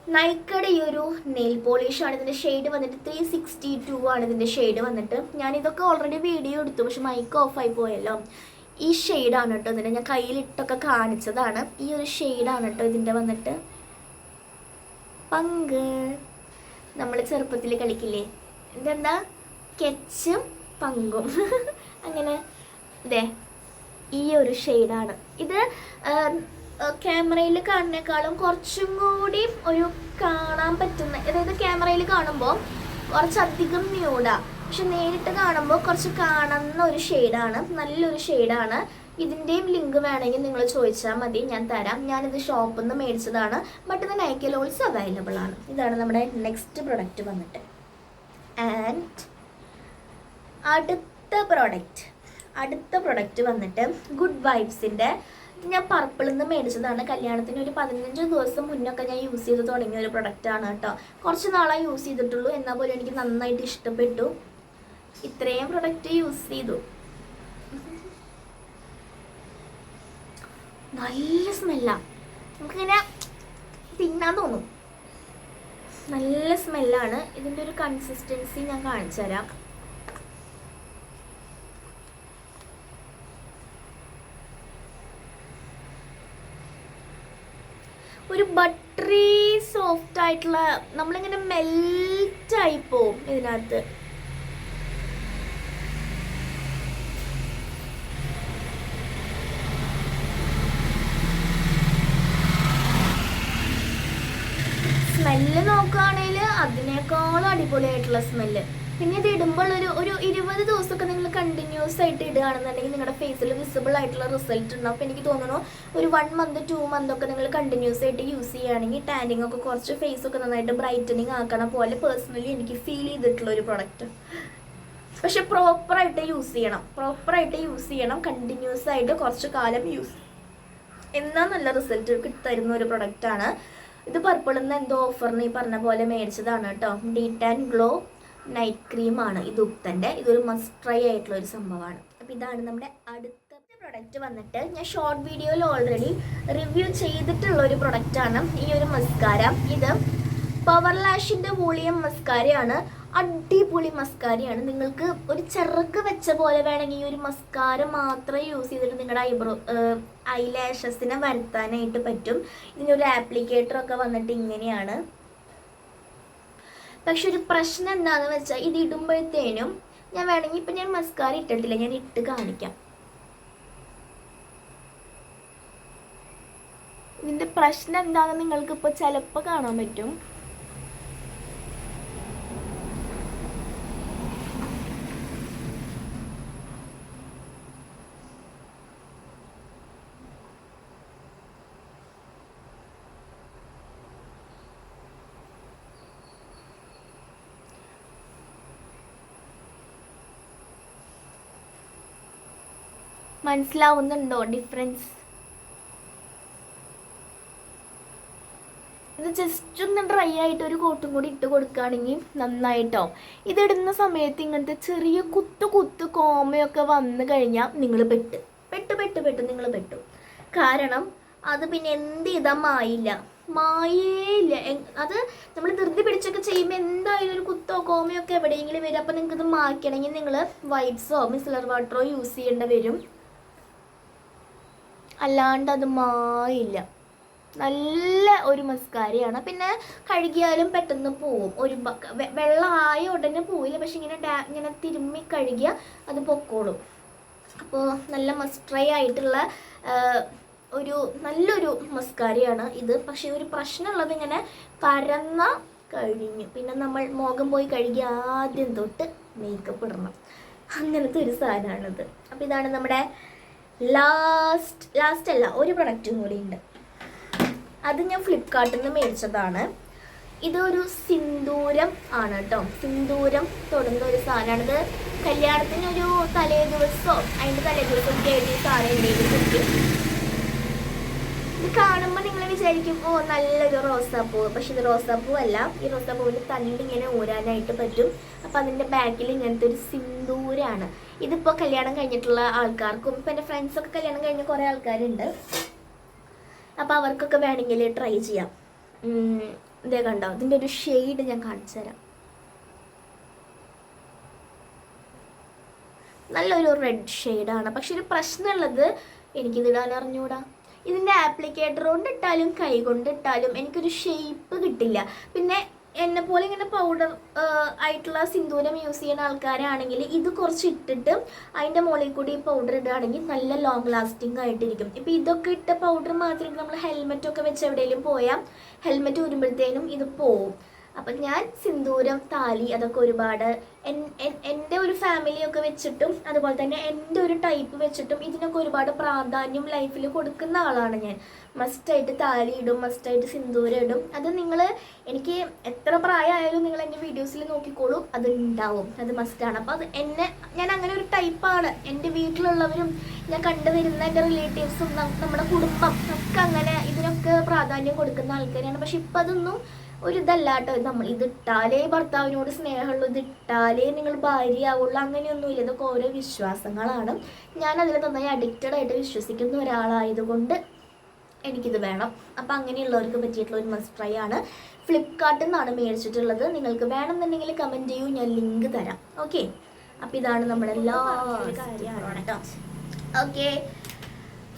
നൈക്കയുടെ ഈ ഒരു നെയിൽ പോളിഷ് ആണ്. ഇതിന്റെ ഷെയ്ഡ് വന്നിട്ട് ത്രീ സിക്സ്റ്റി ടു ആണ് ഇതിന്റെ ഷെയ്ഡ് വന്നിട്ട്. ഞാൻ ഇതൊക്കെ ഓൾറെഡി വീഡിയോ എടുത്തു. പക്ഷെ മൈക്ക് ഓഫായി പോയല്ലോ. ഈ ഷെയ്ഡാണ് കേട്ടോ ഇതിന്റെ ഞാൻ കയ്യിലിട്ടൊക്കെ കാണിച്ചതാണ്. ഈ ഒരു ഷെയ്ഡാണ് കേട്ടോ ഇതിന്റെ വന്നിട്ട്. പങ്ക്. നമ്മൾ ചെറുപ്പത്തിൽ കളിക്കില്ലേ? ഇതെന്താ? കെച്ചും പങ്കും. അങ്ങനെ. ഇതേ ഈ ഒരു ഷെയ്ഡാണ് ഇത് ക്യാമറയിൽ കാണുന്നേക്കാളും കുറച്ചും കൂടി ഒരു കാണാൻ പറ്റുന്ന അതായത് ക്യാമറയിൽ കാണുമ്പോൾ കുറച്ചധികം ന്യൂഡാ പക്ഷെ നേരിട്ട് കാണുമ്പോൾ കുറച്ച് കാണുന്ന ഒരു ഷെയ്ഡാണ് നല്ലൊരു ഷെയ്ഡാണ് ഇതിന്റെയും ലിങ്ക് വേണമെങ്കിൽ നിങ്ങൾ ചോദിച്ചാൽ മതി ഞാൻ തരാം. ഞാനിത് ഷോപ്പിൽ നിന്ന് മേടിച്ചതാണ് ബട്ട് ഇത് നൈക്കൽ ഓൾസ് അവൈലബിൾ ആണ്. ഇതാണ് നമ്മുടെ നെക്സ്റ്റ് പ്രൊഡക്റ്റ് വന്നിട്ട്. ആൻഡ് അടുത്ത പ്രൊഡക്റ്റ് അടുത്ത പ്രൊഡക്റ്റ് വന്നിട്ട് ഗുഡ് വൈബ്സിന്റെ ഞാൻ പർപ്പിളിൽ നിന്ന് മേടിച്ചതാണ്. കല്യാണത്തിന് ഒരു പതിനഞ്ച് ദിവസം മുന്നൊക്കെ ഞാൻ യൂസ് ചെയ്ത് തുടങ്ങിയ ഒരു പ്രൊഡക്റ്റാണ് കേട്ടോ. കുറച്ച് നാളായി യൂസ് ചെയ്തിട്ടുള്ളൂ. എന്നാൽ പോലും എനിക്ക് നന്നായിട്ട് ഇഷ്ടപ്പെട്ടു. ഇത്രയും പ്രൊഡക്റ്റ് യൂസ് ചെയ്തു. നല്ല സ്മെല്ലാണ് നമുക്കിങ്ങനെ തിന്നാൻ തോന്നും. നല്ല സ്മെല്ലാണ് ഇതിന്റെ ഒരു കൺസിസ്റ്റൻസി ഞാൻ കാണിച്ചു തരാം ഒരു ബട്ടറി സോഫ്റ്റ് ആയിട്ടുള്ള നമ്മളിങ്ങനെ മെൽറ്റ് ആയി പോവും ഇതിനകത്ത്. സ്മെല്ല് നോക്കുകയാണെങ്കിൽ അതിനേക്കാളും അടിപൊളിയായിട്ടുള്ള സ്മെല്ല് പിന്നെ ഇത് ഇടുമ്പോൾ ഒരു ഒരു ഇരുപത് ദിവസമൊക്കെ നിങ്ങൾ കണ്ടിന്യൂസ് ആയിട്ട് ഇടുകയാണെന്നുണ്ടെങ്കിൽ നിങ്ങളുടെ ഫേസിൽ വിസിബിൾ ആയിട്ടുള്ള റിസൾട്ട് ഉണ്ടാവും. അപ്പോൾ എനിക്ക് തോന്നുന്നു ഒരു വൺ മന്ത് ടു മന്ത് ഒക്കെ നിങ്ങൾ കണ്ടിന്യൂസ് ആയിട്ട് യൂസ് ചെയ്യുകയാണെങ്കിൽ ടാനിങ് ഒക്കെ കുറച്ച് ഫേസ് ഒക്കെ നന്നായിട്ട് ബ്രൈറ്റനിങ് ആക്കണ പോലെ പേഴ്സണലി എനിക്ക് ഫീൽ ചെയ്തിട്ടുള്ള ഒരു പ്രൊഡക്റ്റ് പക്ഷെ പ്രോപ്പറായിട്ട് യൂസ് ചെയ്യണം. പ്രോപ്പറായിട്ട് യൂസ് ചെയ്യണം. കണ്ടിന്യൂസ് ആയിട്ട് കുറച്ച് കാലം യൂസ് എന്നാൽ നല്ല റിസൾട്ട് കിട്ടുന്ന ഒരു പ്രൊഡക്റ്റാണ് ഇത് പർപ്പിളിൽ നിന്ന് എന്തോ ഓഫറിന് ഈ പറഞ്ഞ പോലെ മേടിച്ചതാണ് കേട്ടോ. ഡീറ്റ് ആൻഡ് ഗ്ലോ നൈറ്റ് ക്രീമാണ് ഇത് ഉപ്തന്റെ ഇതൊരു മസ്റ്റ് ട്രൈ ആയിട്ടുള്ള ഒരു സംഭവമാണ്. അപ്പോൾ ഇതാണ് നമ്മുടെ അടുത്ത പ്രൊഡക്റ്റ് വന്നിട്ട് ഞാൻ ഷോർട്ട് വീഡിയോയിൽ ഓൾറെഡി റിവ്യൂ ചെയ്തിട്ടുള്ള ഒരു പ്രൊഡക്റ്റാണ് ഈ ഒരു മസ്കാര ഇത് പവർ ലാഷിന്റെ വോളിയം മസ്കാരയാണ് അടിപൊളി മസ്കാരയാണ് നിങ്ങൾക്ക് ഒരു ചെറുക്ക് വെച്ച പോലെ വേണമെങ്കിൽ ഈ ഒരു മസ്കാര മാത്രം യൂസ് ചെയ്തിട്ട് നിങ്ങളുടെ ഐബ്രോ ഐ ലാഷസിനെ വരുത്താനായിട്ട് പറ്റും. ഇതിനൊരു ആപ്ലിക്കേറ്ററൊക്കെ വന്നിട്ട് ഇങ്ങനെയാണ്. പക്ഷെ ഒരു പ്രശ്നം എന്താണെന്ന് വെച്ചാൽ ഇത് ഇടുമ്പോഴത്തേനും ഞാൻ വേണമെങ്കിൽ ഇപ്പം ഞാൻ മസ്കാര ഇട്ടിട്ടില്ല. ഞാൻ ഇട്ട് കാണിക്കാം. ഇതിന്റെ പ്രശ്നം എന്താണെന്ന് നിങ്ങൾക്ക് ഇപ്പോൾ ചിലപ്പോൾ കാണാൻ പറ്റും. മനസ്സിലാവുന്നുണ്ടോ ഡിഫറൻസ് ഇത് ജസ്റ്റ് ഒന്ന് ഡ്രൈ ആയിട്ട് ഒരു കോട്ടും കൂടി ഇട്ട് കൊടുക്കുകയാണെങ്കിൽ നന്നായിട്ടോ? ഇതിടുന്ന സമയത്ത് ഇങ്ങനത്തെ ചെറിയ കുത്തു കുത്തു കോമയൊക്കെ വന്നു കഴിഞ്ഞാൽ നിങ്ങൾ പെട്ട്. പെട്ട് പെട്ട് പെട്ട് നിങ്ങൾ പെട്ടു. കാരണം അത് പിന്നെ എന്ത് ചെയ്താൽ മായില്ല. മായേയില്ല. അത് നമ്മൾ ധൃതി പിടിച്ചൊക്കെ ചെയ്യുമ്പോൾ എന്തായാലും ഒരു കുത്തോ കോമയൊക്കെ എവിടെയെങ്കിലും വരും. അപ്പോൾ നിങ്ങൾക്കത് മാറ്റണമെങ്കിൽ നിങ്ങൾ വൈബ്സോ മിസ്ലർ വാട്ടറോ യൂസ് ചെയ്യേണ്ടി വരും. അല്ലാണ്ട് അത് മായില്ല. നല്ല ഒരു മസ്കാരയാണ്. പിന്നെ കഴുകിയാലും പെട്ടെന്ന് പോവും. ഒരു വെള്ളമായ ഉടനെ പോവില്ല. പക്ഷെ ഇങ്ങനെ ഡാ ഇങ്ങനെ തിരുമ്മി കഴുകിയാൽ അത് പൊക്കോളും. അപ്പോൾ നല്ല മസ്ട്രൈ ആയിട്ടുള്ള ഒരു നല്ലൊരു മസ്കാരയാണ് ഇത്. പക്ഷേ ഒരു പ്രശ്നമുള്ളത് ഇങ്ങനെ പരന്ന കഴിഞ്ഞു. പിന്നെ നമ്മൾ മോഗം പോയി കഴുകി ആദ്യം തൊട്ട് മേക്കപ്പ് ഇടണം. അങ്ങനത്തെ ഒരു സാധനമാണിത്. അപ്പോൾ ഇതാണ് നമ്മുടെ ലാസ്റ്റ് ലാസ്റ്റ് അല്ല ഒരു പ്രൊഡക്റ്റും കൂടി ഉണ്ട്. അത് ഞാൻ ഫ്ലിപ്കാർട്ടിൽ നിന്ന് മേടിച്ചതാണ്. ഇതൊരു സിന്ദൂരം ആണ് കേട്ടോ സിന്ദൂരം തൊടുന്ന ഒരു സാധനമാണ്. ഇത് കല്യാണത്തിന് ഒരു തലേ ദിവസമോ അതിന്റെ തലേ ദിവസം കേട്ടി സാധനം കിട്ടും ഇത് കാണുമ്പോൾ നിങ്ങൾ വിചാരിക്കും ഓ നല്ലൊരു റോസാപ്പൂ. പക്ഷെ ഇത് റോസാപ്പൂ അല്ല. ഈ റോസാപ്പൂവിന്റെ തണ്ട് ഇങ്ങനെ ഊരാനായിട്ട് പറ്റും. അപ്പം അതിന്റെ ബാക്കിൽ ഇങ്ങനത്തെ ഒരു സിന്ദൂരാണ്. ഇതിപ്പോൾ കല്യാണം കഴിഞ്ഞിട്ടുള്ള ആൾക്കാർക്കും ഇപ്പം എന്റെ ഫ്രണ്ട്സൊക്കെ കല്യാണം കഴിഞ്ഞ കുറേ ആൾക്കാരുണ്ട്. അപ്പോൾ അവർക്കൊക്കെ വേണമെങ്കിൽ ട്രൈ ചെയ്യാം. ഇതേ കണ്ടോ? ഇതിന്റെ ഒരു ഷെയ്ഡ് ഞാൻ കാണിച്ചു തരാം. നല്ലൊരു റെഡ് ഷെയ്ഡാണ് പക്ഷെ ഒരു പ്രശ്നമുള്ളത് എനിക്കിതിടാൻ അറിഞ്ഞുകൂടാ ഇതിന്റെ ആപ്ലിക്കേറ്റർ കൊണ്ട് ഇട്ടാലും കൈ കൊണ്ട് ഇട്ടാലും എനിക്കൊരു ഷേപ്പ് കിട്ടില്ല. പിന്നെ എന്നെ പോലെ ഇങ്ങനെ പൗഡർ ആയിട്ടുള്ള സിന്ദൂരം യൂസ് ചെയ്യുന്ന ആൾക്കാരാണെങ്കിൽ ഇത് കുറച്ച് ഇട്ടിട്ട് അതിന്റെ മുകളിൽ കൂടി പൗഡർ ഇടുകയാണെങ്കിൽ നല്ല ലോങ് ലാസ്റ്റിംഗ് ആയിട്ടിരിക്കും. ഇപ്പം ഇതൊക്കെ ഇട്ട പൗഡർ മാത്രം നമ്മൾ ഹെൽമെറ്റൊക്കെ വെച്ച് എവിടെയെങ്കിലും പോയാൽ ഹെൽമെറ്റ് ഊരുമ്പോഴത്തേനും ഇത് പോവും. അപ്പം ഞാൻ സിന്ദൂരം താലി അതൊക്കെ ഒരുപാട് എൻ- എൻ- എന്റെ ഒരു ഫാമിലിയൊക്കെ വെച്ചിട്ടും അതുപോലെ തന്നെ എന്റെ ഒരു ടൈപ്പ് വെച്ചിട്ടും ഇതിനൊക്കെ ഒരുപാട് പ്രാധാന്യം ലൈഫിൽ കൊടുക്കുന്ന ആളാണ് ഞാൻ. മസ്റ്റായിട്ട് താലി ഇടും മസ്റ്റായിട്ട് സിന്ദൂരം ഇടും. അത് നിങ്ങൾ എനിക്ക് എത്ര പ്രായമായാലും നിങ്ങൾ എന്റെ വീഡിയോസിൽ നോക്കിക്കോളൂ അത് ഉണ്ടാവും അത് മസ്റ്റാണ് അപ്പോൾ അത് എന്നെ ഞാൻ അങ്ങനെ ഒരു ടൈപ്പാണ് എന്റെ വീട്ടിലുള്ളവരും ഞാൻ കണ്ടുവരുന്ന എന്റെ റിലേറ്റീവ്സും നമ്മുടെ കുടുംബം ഒക്കെ അങ്ങനെ ഇതിനൊക്കെ പ്രാധാന്യം കൊടുക്കുന്ന ആൾക്കാരാണ്. പക്ഷെ ഇപ്പം അതൊന്നും ഒരു ഇതല്ല കേട്ടോ നമ്മൾ ഇത് ഇട്ടാലേ ഭർത്താവിനോട് സ്നേഹമുള്ളൂ ഇത് ഇട്ടാലേ നിങ്ങൾ ഭാര്യയാവുള്ളൂ അങ്ങനെയൊന്നുമില്ല. ഇതൊക്കെ ഓരോ വിശ്വാസങ്ങളാണ്. ഞാൻ അതിൽ നന്നായി അഡിക്റ്റഡ് ആയിട്ട് വിശ്വസിക്കുന്ന ഒരാളായതുകൊണ്ട് എനിക്കിത് വേണം. അപ്പം അങ്ങനെയുള്ളവർക്ക് പറ്റിയിട്ടുള്ള ഒരു മസ്റ്റ് ട്രൈ ആണ്. ഫ്ലിപ്കാർട്ടിൽ നിന്നാണ് മേടിച്ചിട്ടുള്ളത്. നിങ്ങൾക്ക് വേണമെന്നുണ്ടെങ്കിൽ കമന്റ് ചെയ്യൂ ഞാൻ ലിങ്ക് തരാം. ഓക്കെ അപ്പം ഇതാണ് നമ്മുടെ എല്ലാ കാര്യമാണ് കേട്ടോ. ഓക്കെ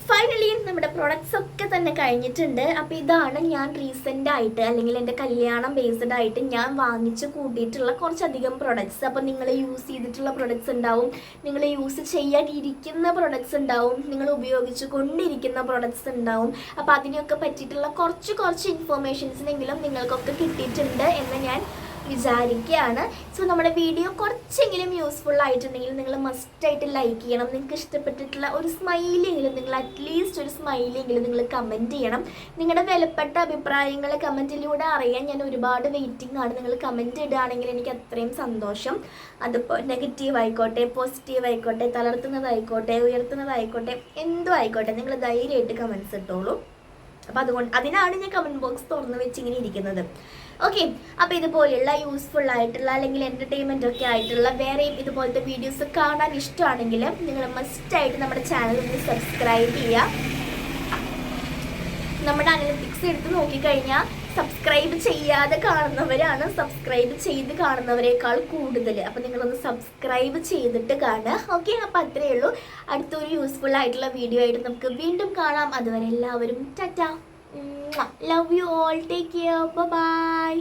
ഫൈനലി നമ്മുടെ പ്രൊഡക്ട്സ് ഒക്കെ തന്നെ കഴിഞ്ഞിട്ടുണ്ട്. അപ്പോൾ ഇതാണ് ഞാൻ റീസെന്റ് ആയിട്ട് അല്ലെങ്കിൽ എന്റെ കല്യാണം ബേസ്ഡ് ആയിട്ട് ഞാൻ വാങ്ങിച്ച് കൂട്ടിയിട്ടുള്ള കുറച്ചധികം പ്രൊഡക്ട്സ് അപ്പോൾ നിങ്ങൾ യൂസ് ചെയ്തിട്ടുള്ള പ്രൊഡക്ട്സ് ഉണ്ടാവും. നിങ്ങൾ യൂസ് ചെയ്യാനിരിക്കുന്ന പ്രൊഡക്ട്സ് ഉണ്ടാവും. നിങ്ങൾ ഉപയോഗിച്ച് കൊണ്ടിരിക്കുന്ന പ്രൊഡക്ട്സ് ഉണ്ടാവും. അപ്പോൾ അതിനെയൊക്കെ പറ്റിയിട്ടുള്ള കുറച്ച് കുറച്ച് ഇൻഫോർമേഷൻസിനെങ്കിലും നിങ്ങൾക്കൊക്കെ കിട്ടിയിട്ടുണ്ട് എന്ന് ഞാൻ വിചാരിക്കുകയാണ് സോ നമ്മുടെ വീഡിയോ കുറച്ചെങ്കിലും യൂസ്ഫുൾ ആയിട്ടുണ്ടെങ്കിൽ നിങ്ങൾ മസ്റ്റായിട്ട് ലൈക്ക് ചെയ്യണം. നിങ്ങൾക്ക് ഇഷ്ടപ്പെട്ടിട്ടുള്ള ഒരു സ്മൈലെങ്കിലും നിങ്ങൾ അറ്റ്ലീസ്റ്റ് ഒരു സ്മൈലെങ്കിലും നിങ്ങൾ കമന്റ് ചെയ്യണം. നിങ്ങളുടെ വിലപ്പെട്ട അഭിപ്രായങ്ങൾ കമന്റിലൂടെ അറിയാൻ ഞാൻ ഒരുപാട് വെയിറ്റിംഗ് ആണ്. നിങ്ങൾ കമന്റ് ഇടുകയാണെങ്കിൽ എനിക്ക് അത്രയും സന്തോഷം. അതിപ്പോൾ നെഗറ്റീവ് ആയിക്കോട്ടെ പോസിറ്റീവ് ആയിക്കോട്ടെ തളർത്തുന്നതായിക്കോട്ടെ ഉയർത്തുന്നതായിക്കോട്ടെ എന്തും ആയിക്കോട്ടെ നിങ്ങൾ ധൈര്യമായിട്ട് കമൻസ് ഇട്ടോളൂ. അപ്പം അതുകൊണ്ട് അതിനാണ് ഞാൻ കമന്റ് ബോക്സ് തുറന്ന് വെച്ച് ഇങ്ങനെ ഇരിക്കുന്നത്. ഓക്കെ അപ്പോൾ ഇതുപോലെയുള്ള യൂസ്ഫുൾ ആയിട്ടുള്ള അല്ലെങ്കിൽ എന്റർടൈൻമെന്റ് ഒക്കെ ആയിട്ടുള്ള വേറെയും ഇതുപോലത്തെ വീഡിയോസ് കാണാൻ ഇഷ്ടമാണെങ്കിൽ നിങ്ങൾ മസ്റ്റായിട്ട് നമ്മുടെ ചാനൽ ഒന്ന് സബ്സ്ക്രൈബ് ചെയ്യുക. നമ്മുടെ അനലിറ്റിക്സ് എടുത്ത് നോക്കിക്കഴിഞ്ഞാൽ സബ്സ്ക്രൈബ് ചെയ്യാതെ കാണുന്നവരാണ് സബ്സ്ക്രൈബ് ചെയ്ത് കാണുന്നവരെക്കാൾ കൂടുതൽ. അപ്പം നിങ്ങളൊന്ന് സബ്സ്ക്രൈബ് ചെയ്തിട്ട് കാണുക. ഓക്കെ അപ്പം അത്രയേ ഉള്ളൂ. അടുത്തൊരു യൂസ്ഫുൾ ആയിട്ടുള്ള വീഡിയോ ആയിട്ട് നമുക്ക് വീണ്ടും കാണാം. അതുവരെ എല്ലാവരും tata. Love you all take care bye